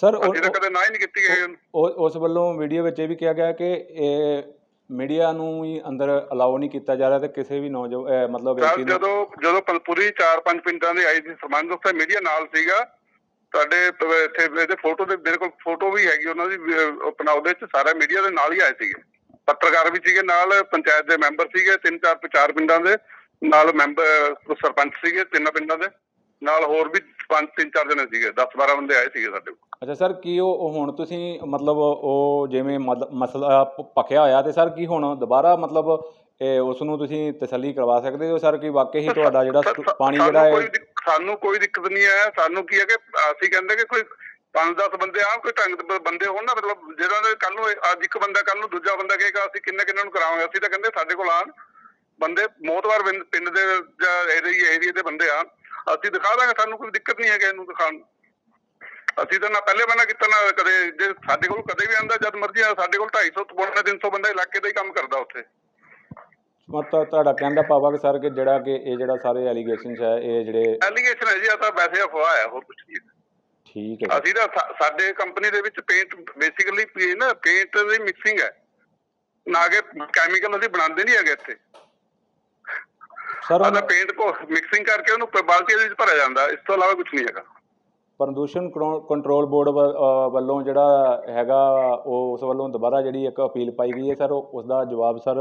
ਸਰ ਉਹ- ਅਸੀਂ ਤਾਂ ਕਦੇ ਨਾ ਹੀ ਨਹੀਂ ਕੀਤੀ ਕਿਸੇ ਨੂੰ ਉਸ ਵੱਲੋਂ ਵੀਡੀਓ ਵਿੱਚ ਇਹ ਵੀ ਕਿਹਾ ਗਿਆ ਕਿ ਇਹ ਮੀਡੀਆ ਨੂੰ ਹੀ ਅੰਦਰ ਅਲਾਉ ਨਹੀਂ ਕੀਤਾ ਜਾ ਰਿਹਾ ਤੇ ਕਿਸੇ ਵੀ ਨੌਜਵਾਨ ਮਤਲਬ ਸਰ ਵਿਅਕਤੀ ਨੂੰ ਜਦੋਂ ਜਦੋਂ ਪੂਰੀ 4-5 ਪਿੰਡਾਂ ਦੇ ਆਈ ਸੀ ਸਰਪੰਚ ਉੱਥੇ ਮੀਡੀਆ ਨਾਲ ਸੀਗਾ। ਸਾਡੇ ਪ- ਇੱਥੇ ਇਹਦੇ ਫੋਟੋ ਦੇ ਮੇਰੇ ਕੋਲ ਫੋਟੋ ਵੀ ਹੈਗੀ ਉਹਨਾਂ ਦੀ ਵੀ, ਅਹ, ਆਪਣਾ ਉਹਦੇ ਚ ਸਾਰਾ ਮੀਡੀਆ ਦੇ ਨਾਲ ਹੀ ਆਏ ਸੀਗੇ। ਪੱਤਰਕਾਰ ਵੀ ਸੀਗੇ ਨਾਲ ਪੰਚਾਇਤ ਦੇ ਮੈਂਬਰ ਸੀਗੇ ਤਿੰਨ ਚਾਰ ਚਾਰ ਪਿੰਡਾਂ ਦੇ। ਨਾਲ ਮੈਂਬਰ ਸਰਪੰਚ ਸੀਗੇ ਤਿੰਨ ਪਿੰਡਾਂ ਦੇ। ਨਾਲ ਹੋਰ ਵੀ ਪੰਜ ਤਿੰਨ ਚਾਰ ਜਣੇ ਸੀਗੇ 10 12 ਬੰਦੇ ਆਏ ਸੀਗੇ ਸਾਡੇ ਕੋਲ। ਅੱਛਾ ਸਰ ਕੀ ਉਹ ਉਹ ਹੁਣ ਤੁਸੀਂ ਮਤਲਬ ਉਹ ਜਿਵੇਂ ਮਸਲਾ ਪੱਕਿਆ ਹੋਇਆ ਤੇ ਸਰ ਕੀ ਹੁਣ ਦੁਬਾਰਾ ਮਤਲਬ ਇਹ ਉਸ ਨੂੰ ਤੁਸੀਂ ਤਸੱਲੀ ਕਰਵਾ ਸਕਦੇ ਹੋ ਸਰ ਕਿ ਵਾਕਈ ਹੀ ਤੁਹਾਡਾ ਜਿਹੜਾ ਸਾ- ਪਾਣੀ ਸਾਨੂੰ ਜਿਹੜਾ ਕੋਈ ਹੈ ਦਿੱਕ- ਸਾਨੂੰ ਕੋਈ ਦਿੱਕਤ ਨਹੀਂ ਹੈ ਸਾਨੂੰ ਕੀ ਹੈ ਕਿ ਅਸੀਂ ਕਹਿੰਦੇ ਕਿ ਕੋਈ 5-10 ਬੰਦੇ ਆ ਕੋਈ ਢੰਗ ਦੇ ਬੰਦੇ ਹੋਣ ਨਾ ਮਤਲਬ ਜਿਹਨਾਂ ਦੇ ਕੱਲ ਨੂੰ ਅੱਜ ਇੱਕ ਬੰਦਾ ਕੱਲ ਨੂੰ ਦੂਜਾ ਬੰਦਾ ਕਹੇਗਾ ਅਸੀਂ ਕਿੰਨੇ ਕਿੰਨੇ ਨੂੰ ਕਰਾਵਾਂਗੇ। ਅਸੀਂ ਤਾਂ ਕਹਿੰਦੇ ਸਾਡੇ ਕੋਲ ਆਣ ਬੰਦੇ ਮੋਤਵਾਰ ਪਿੰਡ ਪਿੰਡ ਦੇ ਜਾਂ ਏਰੀਆ ਏਰੀਆ ਦੇ ਬੰਦੇ ਆ ਅਸੀਂ ਦਿਖਾ ਦਾਂਗੇ ਸਾਨੂੰ ਕੋਈ ਦਿੱਕਤ ਨਹੀਂ ਹੈ ਕਿ ਇਹਨੂੰ ਦਿਖਾਉਣ ਨੂੰ। ਅਸੀਂ ਤਾਂ ਨਾ ਪਹਿਲੇ ਮਨਾ ਕੀਤਾ ਨਾ ਕਦੇ ਜੇ ਸਾਡੇ ਕੋਲ ਕਦੇ ਵੀ ਆਂਦਾ ਜਦ ਮਰਜ਼ੀ ਆ ਸਾਡੇ ਕੋਲ 250 ਤੋਂ ਪੌਣੇ 300 ਬੰਦਾ ਇਲਾਕੇ ਦਾ ਹੀ ਕੰਮ ਕਰਦਾ ਉੱਥੇ ਮਤਲਬ ਤੁਹਾਡਾ ਕਹਿਣ ਦਾ ਭਾਵ ਹੈ ਕਿ ਸਰ ਕਿ ਜਿਹੜਾ ਕਿ ਇਹ ਜਿਹੜਾ ਸਾਰੇ ਐਲੀਗੇਸ਼ਨਸ ਹੈ ਇਹ ਜਿਹੜੇ ਐਲੀਗੇਸ਼ਨ ਹੈ ਜੀ ਆ ਤਾਂ ਵੈਸੇ ਅਫਵਾਹ ਹੈ ਹੋਰ ਕੁਝ ਨਹੀਂ। ਠੀਕ ਹੈ ਅਸੀਂ ਤਾਂ ਸਾਡੇ ਕੰਪਨੀ ਦੇ ਵਿੱਚ ਪੇਂਟ ਬੇਸਿਕਲੀ ਨਾ ਪੇਂਟ ਦੀ ਮਿਕਸਿੰਗ ਹੈ ਨਾ ਕਿ ਕੈਮੀਕਲ ਅਸੀਂ ਬਣਾਉਂਦੇ ਨਹੀਂ ਹੈਗੇ ਇੱਥੇ ਸਰ ਆਦਾ ਪੇਂਟ ਕੋ ਮਿਕਸਿੰਗ ਕਰਕੇ ਉਹਨੂੰ ਬਾਲਟੀ ਦੇ ਵਿੱਚ ਭਰਿਆ ਜਾਂਦਾ। ਇਸ ਤੋਂ ਇਲਾਵਾ ਕੁਝ ਨਹੀਂ ਹੈਗਾ। ਪ੍ਰਦੂਸ਼ਣ ਕੰਟਰੋਲ ਬੋਰਡ ਵੱਲੋਂ ਜਿਹੜਾ ਹੈਗਾ ਉਹ ਉਸ ਵੱਲੋਂ ਦੁਬਾਰਾ ਜਿਹੜੀ ਇੱਕ ਅਪੀਲ ਪਾਈ ਗਈ ਹੈ ਸਰ? ਉਸ ਦਾ ਜਵਾਬ ਸਰ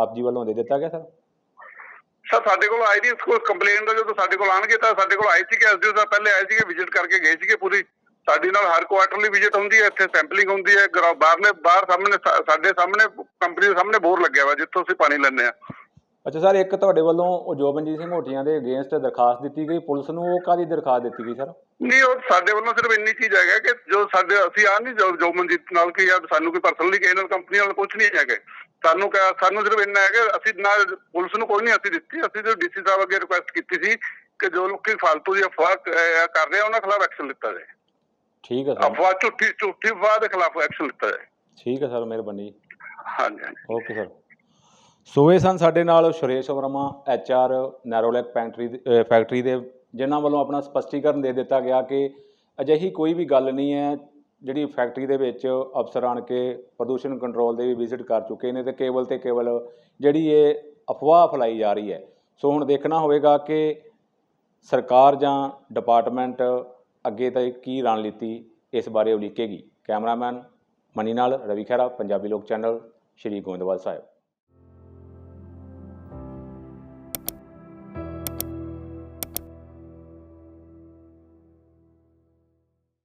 ਆਪ ਜੀ ਵੱਲੋਂ ਦੇ ਦਿੱਤਾ ਗਿਆ ਸਰ? ਸਰ ਸਾਡੇ ਕੋਲ ਆਈ ਦੀ ਕੋਈ ਕੰਪਲੇਂਟ ਦਾ ਜਦੋਂ ਸਾਡੇ ਕੋਲ ਆਣਗੇ ਤਾਂ ਸਾਡੇ ਕੋਲ ਆਈ ਸੀ ਕਿ ਐਸਡੀਓ ਸਾਹਿਬ ਪਹਿਲੇ ਆਏ ਸੀਗੇ ਵਿਜ਼ਿਟ ਕਰਕੇ ਗਏ ਸੀਗੇ ਪੂਰੀ। ਸਾਡੀ ਨਾਲ ਹਰ ਕੁਆਟਰਲੀ ਵਿਜ਼ਿਟ ਹੁੰਦੀ ਹੈ ਇੱਥੇ ਸੈਂਪਲਿੰਗ ਹੁੰਦੀ ਹੈ। ਬਾਹਰਲੇ ਬਾਹਰ ਸਾਹਮਣੇ ਸਾਡੇ ਸਾਹਮਣੇ ਕੰਪਨੀ ਦੇ ਸਾਹਮਣੇ ਬੋਰ ਲੱਗਿਆ ਵਾ ਜਿੱਥੋਂ ਅਸੀਂ ਪਾਣੀ ਲੈਂਦੇ ਆ ਅੱਛਾ ਸਰ ਇੱਕ ਤੁਹਾਡੇ ਵੱਲੋਂ ਉਹ ਜੋਬਨਜੀਤ ਸਿੰਘ ਹੋਟੀਆਂ ਦੇ ਅਗੇਂਸਟ ਦਰਖਾਸਤ ਦਿੱਤੀ ਗਈ ਪੁਲਿਸ ਨੂੰ ਉਹ ਕਾਦੀ ਦਰਖਾਸਤ ਦਿੱਤੀ ਗਈ ਸਰ? ਨਹੀਂ ਉਹ ਸਾਡੇ ਵੱਲੋਂ ਸਿਰਫ ਇੰਨੀ ਚੀਜ਼ ਹੈਗਾ ਕਿ ਜੋ ਸਾਡੇ ਅਸੀਂ ਆ ਨਹੀਂ ਜੋ ਮਨਜੀਤ ਨਾਲ ਕਿ ਯਾਰ ਸਾਨੂੰ ਕੋਈ ਪਰਸਨਲੀ ਕਿਸੇ ਨਾਲ ਕੰਪਨੀ ਨਾਲ ਕੁਝ ਨਹੀਂ ਹੈਗਾ। ਸਾਨੂੰ ਕਿਹਾ ਸਾਨੂੰ ਸਿਰਫ ਇੰਨਾ ਹੈ ਕਿ ਅਸੀਂ ਨਾਲ ਪੁਲਿਸ ਨੂੰ ਕੋਈ ਨਹੀਂ ਅਸੀਂ ਦਿੱਤੀ ਅਸੀਂ ਜੋ ਡੀਸੀ ਸਾਹਿਬ ਅੱਗੇ ਰਿਕੁਐਸਟ ਕੀਤੀ ਸੀ ਕਿ ਜੋ ਲੋਕੀ ਫालतू ਦੀ ਅਫਵਾਹ ਕਰ ਰਹੇ ਆ ਉਹਨਾਂ ਖਿਲਾਫ ਐਕਸ਼ਨ ਲਿੱਤਾ ਜਾਏ। ਠੀਕ ਹੈ ਸਰ। ਅਫਵਾਹ ਝੂਠੀ ਝੂਠੀ ਅਫਵਾਹ ਦੇ ਖਿਲਾਫ ਐਕਸ਼ਨ ਲਿੱਤਾ ਜਾਏ। ਠੀਕ ਹੈ ਸਰ ਮਿਹਰਬਾਨੀ। ਹਾਂਜੀ। Okay sir. ਸੋ ਇਹ ਸਨ ਸਾਡੇ ਨਾਲ ਸੁਰੇਸ਼ ਵਰਮਾ ਐਚ ਆਰ ਨੈਰੋਲੈਕ ਪੈਂਟਰੀ ਫੈਕਟਰੀ ਦੇ, ਜਿਨ੍ਹਾਂ ਵੱਲੋਂ ਆਪਣਾ ਸਪਸ਼ਟੀਕਰਨ ਦੇ ਦਿੱਤਾ ਗਿਆ ਕਿ ਅਜਿਹੀ ਕੋਈ ਵੀ ਗੱਲ ਨਹੀਂ ਹੈ, ਜਿਹੜੀ ਫੈਕਟਰੀ ਦੇ ਵਿੱਚ ਅਫਸਰ ਆਣ ਕੇ ਪ੍ਰਦੂਸ਼ਣ ਕੰਟਰੋਲ ਦੇ ਵੀ ਵਿਜ਼ਿਟ ਕਰ ਚੁੱਕੇ ਨੇ ਤੇ ਕੇਵਲ ਤੇ ਕੇਵਲ ਜਿਹੜੀ ਇਹ ਅਫਵਾਹ ਫੈਲਾਈ ਜਾ ਰਹੀ ਹੈ। ਸੋ ਹੁਣ ਦੇਖਣਾ ਹੋਵੇਗਾ ਕਿ ਸਰਕਾਰ ਜਾਂ ਡਿਪਾਰਟਮੈਂਟ ਅੱਗੇ ਤਾਂ ਕੀ ਰਣਨੀਤੀ ਇਸ ਬਾਰੇ ਉਲੀਕੇਗੀ। ਕੈਮਰਾਮੈਨ ਮਨੀ ਨਾਲ ਰਵੀ ਖਹਿਰਾ, ਪੰਜਾਬੀ ਲੋਕ ਚੈਨਲ, ਸ਼੍ਰੀ ਗੋਇੰਦਵਾਲ ਸਾਹਿਬ।